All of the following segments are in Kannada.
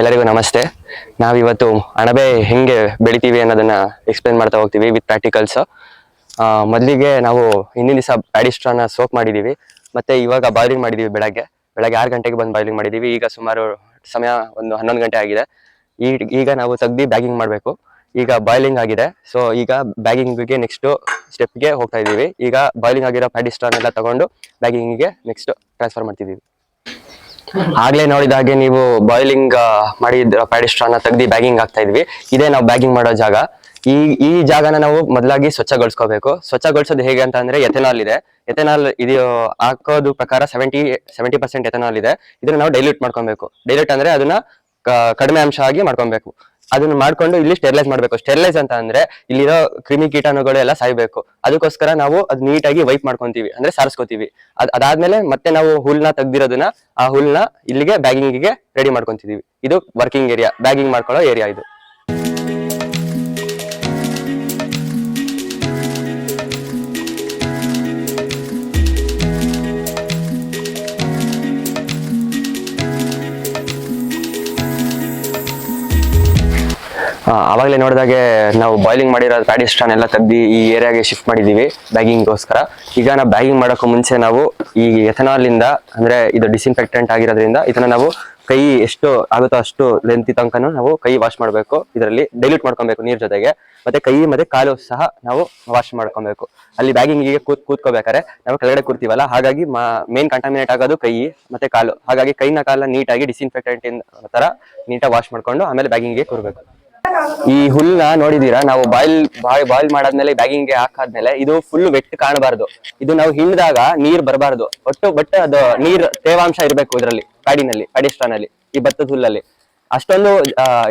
ಎಲ್ಲರಿಗೂ ನಮಸ್ತೆ. ನಾವಿವತ್ತು ಅಣಬೆ ಹೆಂಗೆ ಬೆಳಿತೀವಿ ಅನ್ನೋದನ್ನ ಎಕ್ಸ್ಪ್ಲೇನ್ ಮಾಡ್ತಾ ಹೋಗ್ತೀವಿ ವಿತ್ ಪ್ರಾಕ್ಟಿಕಲ್ಸ್ ಮೊದಲಿಗೆ ನಾವು ಹಿಂದಿನ ದಿವಸ ಪ್ಯಾಡಿಸ್ಟ್ರಾನ ಸೋಕ್ ಮಾಡಿದ್ದೀವಿ ಮತ್ತೆ ಇವಾಗ ಬಾಯ್ಲಿಂಗ್ ಮಾಡಿದ್ದೀವಿ ಬೆಳಗ್ಗೆ. ಬೆಳಗ್ಗೆ ಆರು ಗಂಟೆಗೆ ಬಂದು ಬಾಯ್ಲಿಂಗ್ ಮಾಡಿದ್ದೀವಿ ಈಗ ಸುಮಾರು ಸಮಯ ಒಂದು ಹನ್ನೊಂದು ಗಂಟೆ ಆಗಿದೆ. ಈಗ ನಾವು ತೆಗ್ದು ಬ್ಯಾಗಿಂಗ್ ಮಾಡಬೇಕು. ಈಗ ಬಾಯ್ಲಿಂಗ್ ಆಗಿದೆ. ಸೊ ಈಗ ಬ್ಯಾಗಿಂಗ್ಗೆ ನೆಕ್ಸ್ಟು ಸ್ಟೆಪ್ಗೆ ಹೋಗ್ತಾ ಇದ್ದೀವಿ ಈಗ ಬಾಯ್ಲಿಂಗ್ ಆಗಿರೋ ಪ್ಯಾಡಿಸ್ಟ್ರಾನೆಲ್ಲ ತಗೊಂಡು ಬ್ಯಾಗಿಂಗಿಗೆ ನೆಕ್ಸ್ಟ್ ಟ್ರಾನ್ಸ್ಫರ್ ಮಾಡ್ತಿದೀವಿ. ಆಗ್ಲೇ ನೋಡಿದ ಹಾಗೆ ನೀವು ಬಾಯ್ಲಿಂಗ್ ಮಾಡಿದ ಪ್ಯಾಡಿಸ್ಟ್ರಾನ ತೆಗ್ದು ಬ್ಯಾಗಿಂಗ್ ಆಗ್ತಾ ಇದ್ವಿ. ಇದೇ ನಾವು ಬ್ಯಾಗಿಂಗ್ ಮಾಡೋ ಜಾಗ. ಈ ಈ ಜಾಗನ ನಾವು ಮೊದಲಾಗಿ ಸ್ವಚ್ಛಗೊಳಿಸ್ಕೋಬೇಕು. ಸ್ವಚ್ಛಗೊಳಿಸೋದು ಹೇಗೆ ಅಂತ ಅಂದ್ರೆ ಎಥೆನಾಲ್ ಇದೆ. ಎಥೆನಾಲ್ ಇದು ಹಾಕೋದು ಪ್ರಕಾರ ಸೆವೆಂಟಿ ಸೆವೆಂಟಿ ಪರ್ಸೆಂಟ್ ಎಥೆನಾಲ್ ಇದೆ. ಇದನ್ನ ನಾವು ಡೈಲ್ಯೂಟ್ ಮಾಡ್ಕೊಬೇಕು. ಡೈಲ್ಯೂಟ್ ಅಂದ್ರೆ ಅದನ್ನ ಕಡಿಮೆ ಅಂಶ ಆಗಿ ಮಾಡ್ಕೊಬೇಕು. ಅದನ್ನ ಮಾಡ್ಕೊಂಡು ಇಲ್ಲಿ ಸ್ಟೆರಿಲೈಸ್ ಮಾಡ್ಬೇಕು. ಸ್ಟೆರಿಲೈಸ್ ಅಂತ ಅಂದ್ರೆ ಇಲ್ಲಿರೋ ಕ್ರಿಮಿ ಕೀಟಾಣುಗಳು ಎಲ್ಲ ಸಾಯ್ಬೇಕು. ಅದಕ್ಕೋಸ್ಕರ ನಾವು ಅದ್ ನೀಟಾಗಿ ವೈಪ್ ಮಾಡ್ಕೊಂತೀವಿ, ಅಂದ್ರೆ ಸಾರಿಸ್ಕೋತೀವಿ. ಅದ್ ಅದಾದ್ಮೇಲೆ ಮತ್ತೆ ನಾವು ಹುಲ್ನ ತೆಗ್ದಿರೋದನ್ನ ಆ ಹುಲ್ನ ಇಲ್ಲಿಗೆ ಬ್ಯಾಗಿಂಗಿಗೆ ರೆಡಿ ಮಾಡ್ಕೊಂತಿದೀವಿ. ಇದು ವರ್ಕಿಂಗ್ ಏರಿಯಾ ಬ್ಯಾಗಿಂಗ್ ಮಾಡ್ಕೊಳ್ಳೋ ಏರಿಯಾ ಇದು. ಆವಾಗಲೇ ನೋಡಿದಾಗೆ ನಾವು ಬಾಯ್ಲಿಂಗ್ ಮಾಡಿರೋ ಪ್ಯಾಡಿಸ್ಟ್ರಾನ್ ಎಲ್ಲ ತೆಗ್ದು ಈ ಏರಿಯಾಗೆ ಶಿಫ್ಟ್ ಮಾಡಿದ್ದೀವಿ ಬ್ಯಾಗಿಂಗ್ಗೋಸ್ಕರ ಈಗ ನಾವು ಬ್ಯಾಗಿಂಗ್ ಮಾಡೋಕ್ಕೂ ಮುಂಚೆ ನಾವು ಈ ಎಥನಾಲಿಂದ ಅಂದರೆ ಇದು ಡಿಸ್ಇನ್ಫೆಕ್ಟೆಂಟ್ ಆಗಿರೋದ್ರಿಂದ ಇದನ್ನು ನಾವು ಕೈ ಎಷ್ಟು ಆಗುತ್ತೋ ಅಷ್ಟು ಲೆಂತಿ ತನಕನೂ ನಾವು ಕೈ ವಾಶ್ ಮಾಡಬೇಕು. ಇದರಲ್ಲಿ ಡೈಲ್ಯೂಟ್ ಮಾಡ್ಕೊಬೇಕು ನೀರ್ ಜೊತೆಗೆ. ಮತ್ತೆ ಕೈ ಮತ್ತೆ ಕಾಲು ಸಹ ನಾವು ವಾಶ್ ಮಾಡ್ಕೊಬೇಕು. ಅಲ್ಲಿ ಬ್ಯಾಗಿಂಗಿಗೆ ಕೂತ್ ಕೂತ್ಕೋಬೇಕಾದ್ರೆ ನಾವು ಕೆಳಗಡೆ ಕೂರ್ತೀವಲ್ಲ, ಹಾಗಾಗಿ ಮೇನ್ ಕಂಟಾಮಿನೇಟ್ ಆಗೋದು ಕೈ ಮತ್ತೆ ಕಾಲು. ಹಾಗಾಗಿ ಕೈನ ಕಾಲ ನೀಟಾಗಿ ಡಿಸಿನ್ಫೆಕ್ಟೆಂಟ್ ತರ ನೀಟಾಗಿ ವಾಶ್ ಮಾಡ್ಕೊಂಡು ಆಮೇಲೆ ಬ್ಯಾಗಿಂಗಿಗೆ ಕೂರ್ಬೇಕು. ಈ ಹುಲ್ಲನ್ನ ನೋಡಿದೀರಾ? ನಾವು ಬಾಯ್ಲ್, ಬಾಯ್, ಬಾಯ್ಲ್ ಮಾಡಾದ್ಮೇಲೆ ಬ್ಯಾಗಿಂಗ್ ಹಾಕಾದ್ಮೇಲೆ ಇದು ಫುಲ್ ವೆಟ್ ಕಾಣಬಾರ್ದು. ಇದು ನಾವು ಹಿಂಡಿದಾಗ ನೀರ್ ಬರಬಾರ್ದು. ಒಟ್ಟು ಬಟ್ ಅದು ನೀರ್ ತೇವಾಂಶ ಇರಬೇಕು ಇದರಲ್ಲಿ, ಕಾಡಿನಲ್ಲಿ ಪ್ಯಾಡಿಸ್ಟ್ರಾನಲ್ಲಿ ಈ ಭತ್ತದ ಹುಲ್ಲಲ್ಲಿ. ಅಷ್ಟೊಂದು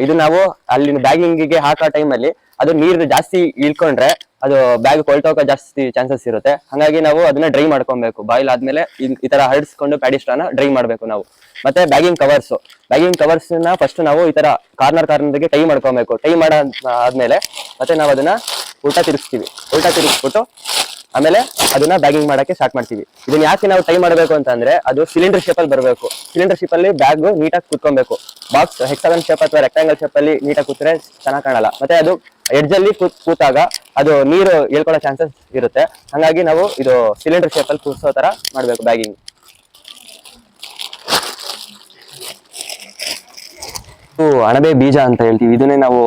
ಇದು ನಾವು ಅಲ್ಲಿ ಬ್ಯಾಗಿಂಗಿಗೆ ಹಾಕೋ ಟೈಮಲ್ಲಿ ಅದು ನೀರು ಜಾಸ್ತಿ ಇಳ್ಕೊಂಡ್ರೆ ಅದು ಬ್ಯಾಗ್ ಕೊಳ್ತೋಕ ಜಾಸ್ತಿ ಚಾನ್ಸಸ್ ಇರುತ್ತೆ. ಹಾಗಾಗಿ ನಾವು ಅದನ್ನ ಡ್ರೈ ಮಾಡ್ಕೊಬೇಕು. ಬಾಯ್ಲ್ ಆದ್ಮೇಲೆ ಈ- ತರ ಹರಡಿಸ್ಕೊಂಡು ಪ್ಯಾಡಿಸ್ಟ್ರಾನ ಡ್ರೈ ಮಾಡ್ಬೇಕು ನಾವು. ಮತ್ತೆ ಬ್ಯಾಗಿಂಗ್ ಕವರ್ಸ್ ಬ್ಯಾಗಿಂಗ್ ಕವರ್ಸ್ನ ಫಸ್ಟ್ ನಾವು ಈ ತರ ಕಾರ್ನರ್ ಕಾರ್ನರ್ಗೆ ಟೈ ಮಾಡ್ಕೊಬೇಕು. ಟೈ ಮಾಡ ಆದ್ಮೇಲೆ ಮತ್ತೆ ನಾವು ಅದನ್ನ ಉಲ್ಟಾ ತಿರುಗಿಸ್ತೀವಿ. ಉಲ್ಟಾ ತಿರುಗಿಸ್ಬಿಟ್ಟು ಆಮೇಲೆ ಅದನ್ನ ಬ್ಯಾಗಿಂಗ್ ಮಾಡಕ್ಕೆ ಸ್ಟಾರ್ಟ್ ಮಾಡ್ತೀವಿ. ಇದನ್ನ ಯಾಕೆ ನಾವು ಟೈ ಮಾಡಬೇಕು ಅಂತಂದ್ರೆ ಅದು ಸಿಲಿಂಡರ್ ಶೇಪ್ ಅಲ್ಲಿ ಬರಬೇಕು. ಸಿಲಿಂಡರ್ ಶೇಪ್ ಅಲ್ಲಿ ಬ್ಯಾಗ್ ನೀಟಾಗಿ ಕುತ್ಕೊಬೇಕು. ಬಾಕ್ಸ್ ಹೆಕ್ಸಾಗನ್ ಶೇಪ್ ಅಥವಾ ರೆಕ್ಟಾಂಗಲ್ ಶೇಪ್ ಅಲ್ಲಿ ನೀಟಾಗಿ ಕೂತ್ರೆ ಚೆನ್ನಾಗಿ ಕಾಣಲ್ಲ. ಮತ್ತೆ ಅದು ಎಡ್ಜ್ ಅಲ್ಲಿ ಕೂತ್ ಕೂತಾಗ ಅದು ನೀರು ಹೇಳ್ಕೊಳ್ಳೋ ಚಾನ್ಸಸ್ ಇರುತ್ತೆ. ಹಂಗಾಗಿ ನಾವು ಇದು ಸಿಲಿಂಡರ್ ಶೇಪ್ ಅಲ್ಲಿ ಕೂರಿಸೋ ತರ ಮಾಡಬೇಕು ಬ್ಯಾಗಿಂಗ್ ಅಣಬೆ ಬೀಜ ಅಂತ ಹೇಳ್ತೀವಿ. ಇದನ್ನೇ ನಾವು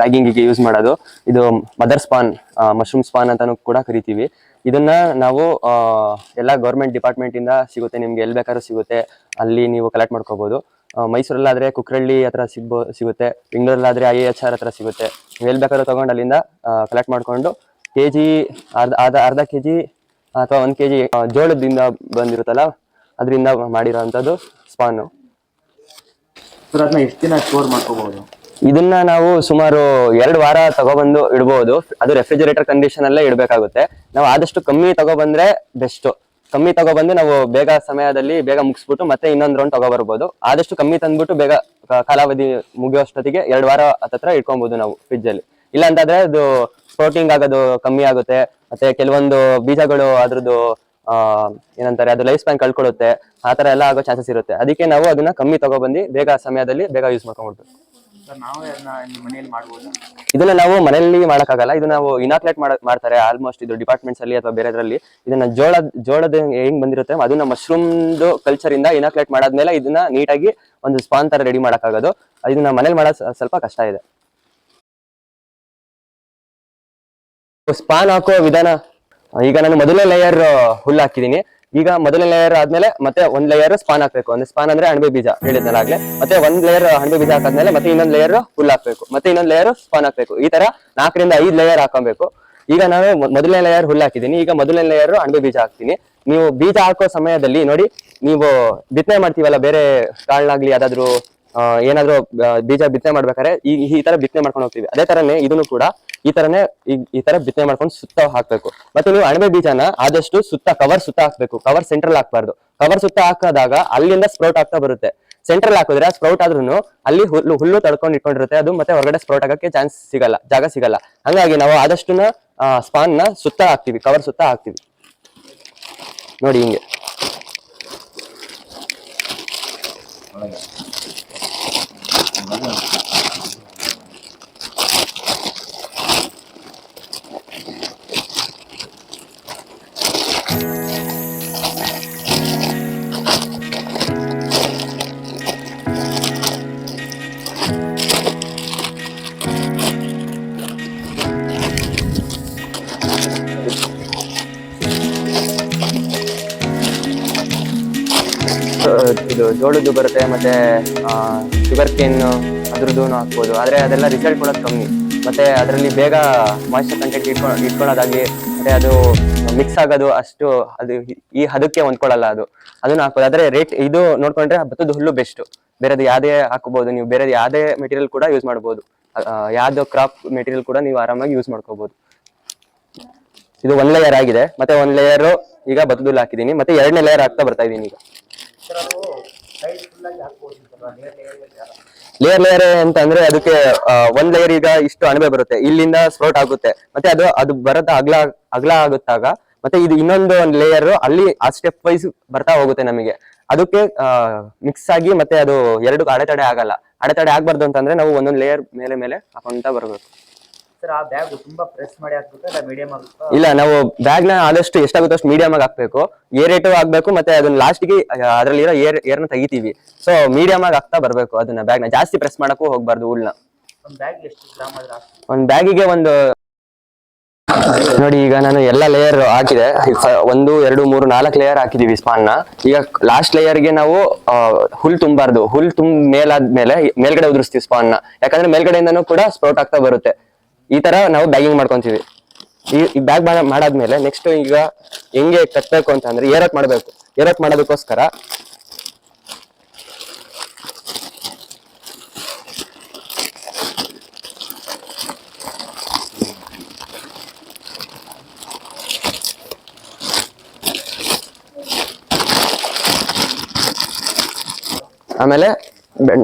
ಬ್ಯಾಗಿಂಗಿಗೆ ಯೂಸ್ ಮಾಡೋದು. ಇದು ಮದರ್ ಸ್ಪಾನ್ ಮಶ್ರೂಮ್ ಸ್ಪಾನ್ ಅಂತಾನು ಕೂಡ ಕರಿತೀವಿ. ಇದನ್ನ ನಾವು ಎಲ್ಲ ಗೌರ್ಮೆಂಟ್ ಡಿಪಾರ್ಟ್ಮೆಂಟ್ ಇಂದ ಸಿಗುತ್ತೆ, ನಿಮ್ಗೆ ಎಲ್ಲಿ ಬೇಕಾದ್ರೂ ಸಿಗುತ್ತೆ, ಅಲ್ಲಿ ನೀವು ಕಲೆಕ್ಟ್ ಮಾಡ್ಕೋಬಹುದು ಮೈಸೂರಲ್ಲಾದ್ರೆ ಕುಕ್ರಳ್ಳಿ ಹತ್ರ ಸಿಗ್ಬೋ, ಸಿಗುತ್ತೆ, ಬೆಂಗಳೂರಲ್ಲಾದ್ರೆ ಐ ಎಚ್ ಆರ್ ಹತ್ರ ಸಿಗುತ್ತೆ. ನೀವು ಎಲ್ಲಿ ಬೇಕಾದ್ರೂ ತಗೊಂಡು ಅಲ್ಲಿಂದ ಕಲೆಕ್ಟ್ ಮಾಡ್ಕೊಂಡು ಕೆ ಜಿ ಅರ್ಧ ಅರ್ಧ ಕೆ ಜಿ ಅಥವಾ ಒಂದು ಕೆ ಜಿ ಜೋಳದಿಂದ ಬಂದಿರುತ್ತಲ್ಲ, ಅದರಿಂದ ಮಾಡಿರೋವಂಥದ್ದು ಸ್ಪಾನು ಸರ್ ಅದನ್ನ ಎಷ್ಟು ದಿನ ಸ್ಟೋರ್ ಮಾಡ್ಕೋಬಹುದು ಇದನ್ನ ನಾವು ಸುಮಾರು ಎರಡು ವಾರ ತಗೊಬಂದು ಇಡಬಹುದು ಅದು ರೆಫ್ರಿಜರೇಟರ್ ಕಂಡೀಷನ್ ಅಲ್ಲೇ ಇಡಬೇಕಾಗುತ್ತೆ. ನಾವು ಆದಷ್ಟು ಕಮ್ಮಿ ತಗೊಬಂದ್ರೆ ಬೆಸ್ಟ್ ಕಮ್ಮಿ ತಗೊಬಂದು ನಾವು ಬೇಗ ಸಮಯದಲ್ಲಿ ಬೇಗ ಮುಗಿಸ್ಬಿಟ್ಟು ಮತ್ತೆ ಇನ್ನೊಂದು ರೌಂಡ್ ತಗೊಬರ್ಬೋದು. ಆದಷ್ಟು ಕಮ್ಮಿ ತಂದ್ಬಿಟ್ಟು ಬೇಗ ಕಾಲಾವಧಿ ಮುಗಿಯೋಷ್ಟೊತ್ತಿಗೆ ಎರಡು ವಾರ ಹತ್ತತ್ರ ಇಟ್ಕೊಬಹುದು ನಾವು ಫ್ರಿಜ್ ಅಲ್ಲಿ. ಇಲ್ಲ ಅಂತಂದ್ರೆ ಅದು ಸ್ಪೋರ್ಟಿಂಗ್ ಆಗೋದು ಕಮ್ಮಿ ಆಗುತ್ತೆ. ಮತ್ತೆ ಕೆಲವೊಂದು ಬೀಜಗಳು ಅದ್ರದ್ದು ಏನಂತಾರೆ, ಅದು ಲೈಫ್ ಸ್ಪ್ಯಾನ್ ಕಳ್ಕೊಳ್ಳುತ್ತೆ ಆ ತರ ಎಲ್ಲ ಆಗೋ ಚಾನ್ಸಸ್ ಇರುತ್ತೆ. ಅದಕ್ಕೆ ನಾವು ಅದನ್ನ ಕಮ್ಮಿ ತಗೊಬಂದು ಬೇಗ ಸಮಯದಲ್ಲಿ ಬೇಗ ಯೂಸ್ ಮಾಡ್ಕೊಂಡ್ಬಿಡ್ಬೇಕು ಇದನ್ನ ನಾವು ಮನೆಯಲ್ಲಿ ಮಾಡಕ್ಕಾಗಲ್ಲ. ಇದು ನಾವು ಇನಾಕ್ಲೇಟ್ ಮಾಡ್ತಾರೆ. ಆಲ್ಮೋಸ್ಟ್ ಇದು ಡಿಪಾರ್ಟ್ಮೆಂಟ್ಸ್ ಅಲ್ಲಿ ಅಥವಾ ಬೇರೆದ್ರಲ್ಲಿ. ಇದನ್ನ ಜೋಳ ಜೋಳದ ಹೆಂಗ್ ಬಂದಿರುತ್ತೆ? ಅದನ್ನ ಮಶ್ರೂಮ್ದು ಕಲ್ಚರ್ ಇಂದ ಇನಾಕ್ಲೇಟ್ ಮಾಡಾದ್ಮೇಲೆ ಇದನ್ನ ನೀಟಾಗಿ ಒಂದು ಸ್ಪಾನ್ ತರ ರೆಡಿ ಮಾಡಕ್ಕಾಗೋದು. ಇದನ್ನ ಮನೇಲಿ ಮಾಡೋ ಸ್ವಲ್ಪ ಕಷ್ಟ ಇದೆ. ಸ್ಪಾನ್ ಹಾಕೋ ವಿಧಾನ. ಈಗ ನಾನು ಮೊದಲನೇ ಲೇಯರ್ ಹುಲ್ಲು ಹಾಕಿದೀನಿ. ಈಗ ಮೊದಲನೇ ಲೇಯರ್ ಆದ್ಮೇಲೆ ಮತ್ತೆ ಒಂದ್ ಲೇಯರ್ ಸ್ಪಾನ್ ಹಾಕ್ಬೇಕು. ಅಂದ್ರೆ ಸ್ಪಾನ್ ಅಂದ್ರೆ ಅಣಬೆ ಬೀಜ ಹೇಳಿದ್ನಲ್ಲ ಆಗ್ಲೇ. ಮತ್ತೆ ಒಂದ್ ಲೇಯರ್ ಅಣಬೆ ಬೀಜ ಹಾಕಾದ್ಮೇಲೆ ಮತ್ತೆ ಇನ್ನೊಂದ್ ಲೇಯರ್ ಹುಲ್ ಹಾಕ್ಬೇಕು. ಮತ್ತೆ ಇನ್ನೊಂದ್ ಲೇಯರ್ ಸ್ಪಾನ್ ಹಾಕ್ಬೇಕು. ಈ ತರ ನಾಲ್ಕರಿಂದ ಐದ್ ಲೇಯರ್ ಹಾಕೊಬೇಕು ಈಗ ನಾನು ಮೊದಲನೇ ಲೇಯರ್ ಹುಲ್ಲು ಹಾಕಿದೀನಿ ಈಗ ಮೊದಲನೇ ಲೇಯರ್ ಅಣಬೆ ಬೀಜ ಹಾಕ್ತೀನಿ. ನೀವು ಬೀಜ ಹಾಕೋ ಸಮಯದಲ್ಲಿ ನೋಡಿ, ನೀವು ಬಿತ್ತನೆ ಮಾಡ್ತೀವಲ್ಲ, ಬೇರೆ ಕಾಳಾಗ್ಲಿ ಯಾವ್ದಾದ್ರು ಏನಾದ್ರು ಬೀಜ ಬಿತ್ತನೆ ಮಾಡ್ಬೇಕಾದ್ರೆ ಈ ಈ ತರ ಬಿತ್ತನೆ ಮಾಡ್ಕೊಂಡು ಹೋಗ್ತೀವಿ. ಅದೇ ತರನೇ ಇದನ್ನು ಕೂಡ ಈ ತರನೇ ಈ ತರ ಬಿತ್ತನೆ ಮಾಡ್ಕೊಂಡು ಸುತ್ತ ಹಾಕ್ಬೇಕು. ಮತ್ತೆ ನೀವು ಅಣಬೆ ಬೀಜನ ಆದಷ್ಟು ಸುತ್ತ ಕವರ್ ಸುತ್ತ ಹಾಕ್ಬೇಕು. ಕವರ್ ಸೆಂಟ್ರಲ್ ಹಾಕ್ಬಾರ್ದು. ಕವರ್ ಸುತ್ತ ಹಾಕಿದಾಗ ಅಲ್ಲಿಂದ ಸ್ಪ್ರೌಟ್ ಆಗ್ತಾ ಬರುತ್ತೆ. ಸೆಂಟ್ರಲ್ ಹಾಕಿದ್ರೆ ಸ್ಪ್ರೌಟ್ ಆದ್ರೂ ಅಲ್ಲಿ ಹುಲ್ಲು ಹುಲ್ಲು ತಡ್ಕೊಂಡು ಇಟ್ಕೊಂಡಿರುತ್ತೆ ಅದು, ಮತ್ತೆ ಹೊರಗಡೆ ಸ್ಪ್ರೌಟ್ ಆಗಕ್ಕೆ ಚಾನ್ಸ್ ಸಿಗಲ್ಲ, ಜಾಗ ಸಿಗಲ್ಲ. ಹಂಗಾಗಿ ನಾವು ಆದಷ್ಟು ಸ್ಪಾನ್ನ ಸುತ್ತ ಹಾಕ್ತಿವಿ ಕವರ್ ಸುತ್ತ ಹಾಕ್ತಿವಿ. ನೋಡಿ ಹಿಂಗೆ. ಜೋಳದ್ದು ಬರುತ್ತೆ, ಮತ್ತೆ ಶುಗರ್ ಕೇನ್ ಅದ್ರದ್ದು ಹಾಕ್ಬೋದು. ಆದ್ರೆ ಅದೆಲ್ಲ ರಿಸಲ್ಟ್ ಕೊಡೋದು ಕಮ್ಮಿ. ಮತ್ತೆ ಅದರಲ್ಲಿ ಬೇಗ ಮಾಯಿಶ್ಚರ್ ಕಂಟೆಂಟ್ ಇಟ್ಕೊ ಇಟ್ಕೊಳ್ಳೋದಾಗಿ ಮತ್ತೆ ಅದು ಮಿಕ್ಸ್ ಆಗೋದು ಅಷ್ಟು, ಅದು ಈ ಹದಕ್ಕೆ ಹೊಂದ್ಕೊಳ್ಳಲ್ಲ ಅದು. ಅದನ್ನ ಹಾಕ್ಬೋದು. ಆದರೆ ರೇಟ್ ಇದು ನೋಡ್ಕೊಂಡ್ರೆ ಭತ್ತದ ಹುಲ್ಲು ಬೆಸ್ಟ್ ಬೇರೆದು ಯಾವುದೇ ಹಾಕೋಬಹುದು ನೀವು ಬೇರೆ ಯಾವ್ದೇ ಮೆಟೀರಿಯಲ್ ಕೂಡ ಯೂಸ್ ಮಾಡ್ಬೋದು. ಯಾವ್ದು ಕ್ರಾಪ್ ಮೆಟೀರಿಯಲ್ ಕೂಡ ನೀವು ಆರಾಮಾಗಿ ಯೂಸ್ ಮಾಡ್ಕೋಬಹುದು ಇದು ಒನ್ ಲೇಯರ್ ಆಗಿದೆ. ಮತ್ತೆ ಒನ್ ಲೇಯರ್ ಈಗ ಹುಲ್ಲು ಹಾಕಿದೀನಿ ಮತ್ತೆ ಎರಡನೇ ಲೇಯರ್ ಹಾಕ್ತಾ ಬರ್ತಾ ಇದೀನಿ ಈಗ. ಲೇಯರ್ ಲೇಯರ್ ಅಂತ ಅಂದ್ರೆ ಅದಕ್ಕೆ ಒಂದ್ ಲೇಯರ್ ಈಗ ಇಷ್ಟು ಅಣಬೆ ಬರುತ್ತೆ. ಇಲ್ಲಿಂದ ಸ್ಪ್ರೌಟ್ ಆಗುತ್ತೆ. ಮತ್ತೆ ಅದು ಅದು ಬರದ ಅಗ್ಲ ಅಗ್ಲ ಆಗುತ್ತಾಗ, ಮತ್ತೆ ಇದು ಇನ್ನೊಂದು ಒಂದ್ ಲೇಯರ್ ಅಲ್ಲಿ ಆ ಸ್ಟೆಪ್ ವೈಸ್ ಬರ್ತಾ ಹೋಗುತ್ತೆ ನಮಗೆ. ಅದಕ್ಕೆ ಮಿಕ್ಸ್ ಆಗಿ ಮತ್ತೆ ಅದು ಎರಡು ಅಡೆತಡೆ ಆಗಲ್ಲ. ಅಡೆತಡೆ ಆಗ್ಬಾರ್ದು ಅಂತಂದ್ರೆ ನಾವು ಒಂದೊಂದು ಲೇಯರ್ ಮೇಲೆ ಮೇಲೆ ಹಾಕೊಂತ ಬರಬೇಕು. ಸರ್ ಆ ಬ್ಯಾಗ್ ತುಂಬಾ ಪ್ರೆಸ್ ಮಾಡಿ ಹಾಕ್ಬೇಕಾ ಇಲ್ಲ ಮೀಡಿಯಂ ಆಗುತ್ತಾ. ಇಲ್ಲ ನಾವು ಬ್ಯಾಗ್ನ ಆದಷ್ಟು ಎಷ್ಟಾಗುತ್ತೆ ಅಷ್ಟು ಮೀಡಿಯಂ ಆಗಿ ಹಾಕ್ಬೇಕು. ಏರ್ ಏಟು ಆಗ್ಬೇಕು ಮತ್ತೆ ಅದನ್ನ ಲಾಸ್ಟ್ಗೆ ಅದ್ರಲ್ಲಿರೋ ಏರ್ ಏರ್ನ ತೆಗಿತೀವಿ. ಸೊ ಮೀಡಿಯಂ ಆಗಿ ಹಾಕ್ತಾ ಬರ್ಬೇಕು ಅದನ್ನ ಬ್ಯಾಗ್ನ. ಜಾಸ್ತಿ ಪ್ರೆಸ್ ಮಾಡಕ್ಕೂ ಹೋಗ್ಬಾರ್ದು ಉಳ್ನ ಒಂದು ಬ್ಯಾಗ್ ಎಷ್ಟು ಗ್ರಾಮ್ ಆದ್ರೆ ಹಾಕ್ತೀವಿ. ಒಂದ್ ಬ್ಯಾಗಿಗೆ ಒಂದು ನೋಡಿ ಈಗ ನಾನು ಎಲ್ಲ ಲೇಯರ್ ಹಾಕಿದೆ. ಈಗ ಫ- ಒಂದು ಎರಡು ಮೂರು ನಾಲ್ಕು ಲೇಯರ್ ಹಾಕಿದೀವಿ ಸ್ಪಾನ್ನ. ಈಗ ಲಾಸ್ಟ್ ಲೇಯರ್ಗೆ ನಾವು ಆ, ಹುಲ್ ತುಂಬಾರ್ದು. ಹುಲ್ ತುಂಬ ಮೇಲಾದ್ಮೇಲೆ ಮೇಲ್ಗಡೆ ಉದುರಿಸ್ತೀವಿ ಸ್ಪಾನ್ನ. ಯಾಕಂದ್ರೆ ಮೇಲ್ಗಡೆಯಿಂದನೂ ಕೂಡ ಸ್ಪ್ರೌಟ್ ಆಗ್ತಾ ಬರುತ್ತೆ. ಈ ತರ ನಾವು ಬ್ಯಾಗಿಂಗ್ ಮಾಡ್ಕೊಂತೀವಿ. ಈ ಬ್ಯಾಗ್ ಮಾಡಾದ್ಮೇಲೆ ನೆಕ್ಸ್ಟ್ ಈಗ ಹೆಂಗೆ ಕಟ್ಬೇಕು ಅಂತ ಅಂದ್ರೆ ಏರಕ್ ಮಾಡ್ಬೇಕು. ಏರೋತ್ ಮಾಡೋದಕ್ಕೋಸ್ಕರ ಆಮೇಲೆ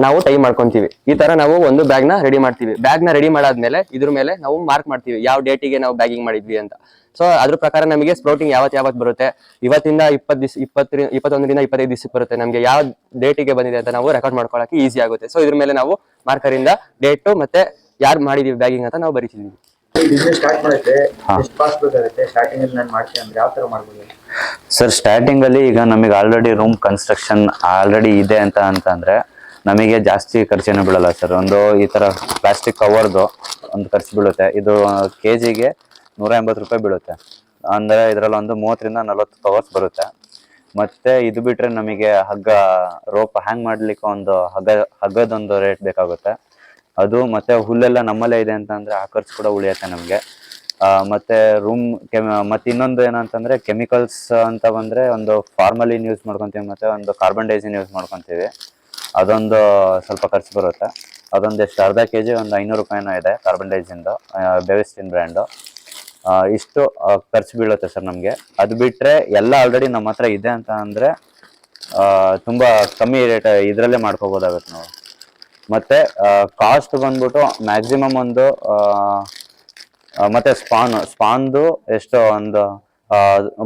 ನಾವು ಟೈ ಮಾಡ್ಕೊಂತೀವಿ. ಈ ತರ ನಾವು ಒಂದು ಬ್ಯಾಗ್ನ ರೆಡಿ ಮಾಡ್ತೀವಿ. ಬ್ಯಾಗ್ನ ರೆಡಿ ಮಾಡಾದ್ಮೇಲೆ ಇದ್ರ ಮೇಲೆ ನಾವು ಮಾರ್ಕ್ ಮಾಡ್ತೀವಿ. ಯಾವ ಡೇಟಿಗೆ ನಾವು ಬ್ಯಾಗಿಂಗ್ ಮಾಡಿದ್ವಿ ಅಂತ. ಸೊ ಅದ್ರ ಪ್ರಕಾರ ನಮಗೆ ಸ್ಪ್ರೌಟಿಂಗ್ ಯಾವತ್ ಯಾವತ್ ಬರುತ್ತೆ? ಇವತ್ತಿಂದ ಇಪ್ಪತ್ ದಿವಸ ಇಪ್ಪತ್ತರಿಂದ ಇಪ್ಪತ್ತೊಂದರಿಂದ ಇಪ್ಪತ್ತೈದು ದಿವಸಕ್ಕೆ ಬರುತ್ತೆ. ನಮಗೆ ಯಾವ ಡೇಟಿಗೆ ಬಂದಿದೆ ಅಂತ ನಾವು ರೆಕಾರ್ಡ್ ಮಾಡ್ಕೊಳಕ್ಕೆ ಈಸಿ ಆಗುತ್ತೆ. ಸೊ ಇದ್ರ ಮೇಲೆ ನಾವು ಮಾರ್ಕರ್ ಇಂದ ಡೇಟು ಮತ್ತೆ ಯಾರು ಮಾಡಿದೀವಿ ಬ್ಯಾಗಿಂಗ್ ಅಂತ ನಾವು ಬರಿತೀವಿ ಬಿಸ್ನೆಸ್ ಸ್ಟಾರ್ಟ್ ಮಾಡುತ್ತೆ ಎಷ್ಟು ಪಾಸ್ ಬೇಕಾಗುತ್ತೆ? ಸ್ಟಾರ್ಟಿಂಗ್ ಅಲ್ಲಿ ನಾನು ಮಾಡ್ತೀನಿ ಅಂದ್ರೆ ಯಾವ ತರ ಮಾಡ್ಬೋದು? ಸರ್ ಸ್ಟಾರ್ಟಿಂಗ್ ಅಲ್ಲಿ ಈಗ ನಮಗೆ ಆಲ್ರೆಡಿ ರೂಮ್ ಕನ್ಸ್ಟ್ರಕ್ಷನ್ ಆಲ್ರೆಡಿ ಇದೆ ಅಂತ ಅಂತಂದ್ರೆ ನಮಗೆ ಜಾಸ್ತಿ ಖರ್ಚೇನು ಬೀಳಲ್ಲ ಸರ್ ಒಂದು ಈ ಥರ ಪ್ಲಾಸ್ಟಿಕ್ ಕವರ್ದು ಒಂದು ಖರ್ಚು ಬೀಳುತ್ತೆ. ಇದು ಕೆ ಜಿಗೆ ನೂರ ಎಂಬತ್ತು ರೂಪಾಯಿ ಬೀಳುತ್ತೆ. ಅಂದರೆ ಇದರಲ್ಲಿ ಒಂದು ಮೂವತ್ತರಿಂದ ನಲವತ್ತು ಕವರ್ಸ್ ಬರುತ್ತೆ. ಮತ್ತೆ ಇದು ಬಿಟ್ರೆ ನಮಗೆ ಹಗ್ಗ ರೋಪ್ ಹ್ಯಾಂಗ್ ಮಾಡ್ಲಿಕ್ಕೆ ಒಂದು ಹಗ್ಗ, ಹಗ್ಗದೊಂದು ರೇಟ್ ಬೇಕಾಗುತ್ತೆ. ಅದು ಮತ್ತೆ ಹುಲ್ಲೆಲ್ಲ ನಮ್ಮಲ್ಲೇ ಇದೆ ಅಂತ ಅಂದ್ರೆ ಆ ಖರ್ಚು ಕೂಡ ಉಳಿಯುತ್ತೆ ನಮಗೆ. ಮತ್ತೆ ರೂಮ್ ಮತ್ತೆ ಇನ್ನೊಂದು ಏನಂತಂದ್ರೆ ಕೆಮಿಕಲ್ಸ್ ಅಂತ ಬಂದ್ರೆ ಒಂದು ಫಾರ್ಮಲಿನ್ ಯೂಸ್ ಮಾಡ್ಕೊತೀವಿ, ಮತ್ತೆ ಒಂದು ಕಾರ್ಬನ್ ಡೈಸಿನ್ ಯೂಸ್ ಮಾಡ್ಕೊಂತೀವಿ. ಅದೊಂದು ಸ್ವಲ್ಪ ಖರ್ಚು ಬರುತ್ತೆ. ಅದೊಂದು ಎಷ್ಟು ಅರ್ಧ ಕೆ ಜಿ ಒಂದು ಐನೂರು ರೂಪಾಯಿನೂ ಇದೆ ಕಾರ್ಬನ್ ಡೈಸಿಂದು ಬ್ರ್ಯಾಂಡು ಇಷ್ಟು ಖರ್ಚು ಬೀಳುತ್ತೆ ಸರ್ ನಮಗೆ. ಅದು ಬಿಟ್ಟರೆ ಎಲ್ಲ ಆಲ್ರೆಡಿ ನಮ್ಮ ಹತ್ರ ಇದೆ ಅಂತ ಅಂದರೆ ತುಂಬ ಕಮ್ಮಿ ರೇಟ್ ಇದರಲ್ಲೇ ಮಾಡ್ಕೋಬೋದಾಗುತ್ತೆ ನಾವು. ಮತ್ತು ಕಾಸ್ಟ್ ಬಂದ್ಬಿಟ್ಟು ಮ್ಯಾಕ್ಸಿಮಮ್ ಒಂದು ಮತ್ತೆ ಸ್ಪಾನ್ ಸ್ಪಾನ್ದು ಎಷ್ಟು ಒಂದು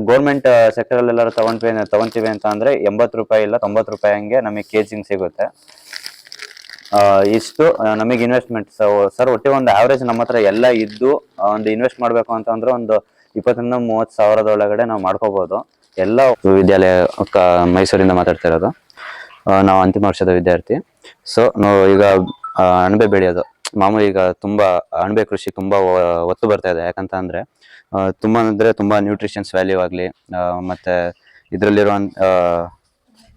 ಗೌರ್ಮೆಂಟ್ ಸೆಕ್ಟರ್ ಅಲ್ಲಿ ಎಲ್ಲರೂ ತಗೊಂಡ್ವಿ ತಗೊಂತೀವಿ ಅಂತ ಅಂದ್ರೆ ಎಂಬತ್ತು ರೂಪಾಯಿ ಇಲ್ಲ ತೊಂಬತ್ತು ರೂಪಾಯಿ ಹಂಗೆ ನಮಗೆ ಕೇಜಿಂಗ್ ಸಿಗುತ್ತೆ. ಆ, ಇಷ್ಟು ನಮಗೆ ಇನ್ವೆಸ್ಟ್ಮೆಂಟ್ ಸರ್ ಒಟ್ಟಿಗೆ ಒಂದು ಆವ್ರೇಜ್ ನಮ್ಮ ಹತ್ರ ಎಲ್ಲ ಇದ್ದು ಒಂದು ಇನ್ವೆಸ್ಟ್ ಮಾಡಬೇಕು ಅಂತಂದ್ರೆ ಒಂದು ಇಪ್ಪತ್ತರಿಂದ ಮೂವತ್ತು ಸಾವಿರದೊಳಗಡೆ ನಾವು ಮಾಡ್ಕೋಬಹುದು ಎಲ್ಲ ವಿದ್ಯಾಲಯ ಕ- ಮೈಸೂರಿಂದ ಮಾತಾಡ್ತಿರೋದು ನಾವು ಅಂತಿಮ ವರ್ಷದ ವಿದ್ಯಾರ್ಥಿ. ಸೊ ನಾವು ಈಗ ಅಣಬೆ ಬೆಳೆಯೋದು. ಮಾಮೂಲಿ ಈಗ ತುಂಬಾ ಅಣಬೆ ಕೃಷಿ ತುಂಬಾ ಒತ್ತು ಬರ್ತಾ ಇದೆ. ಯಾಕಂತ ಅಂದ್ರೆ ತುಂಬಾ ಅಂದರೆ ತುಂಬಾ ನ್ಯೂಟ್ರಿಷನ್ಸ್ ವ್ಯಾಲ್ಯೂ ಆಗಲಿ ಮತ್ತೆ ಇದರಲ್ಲಿರುವ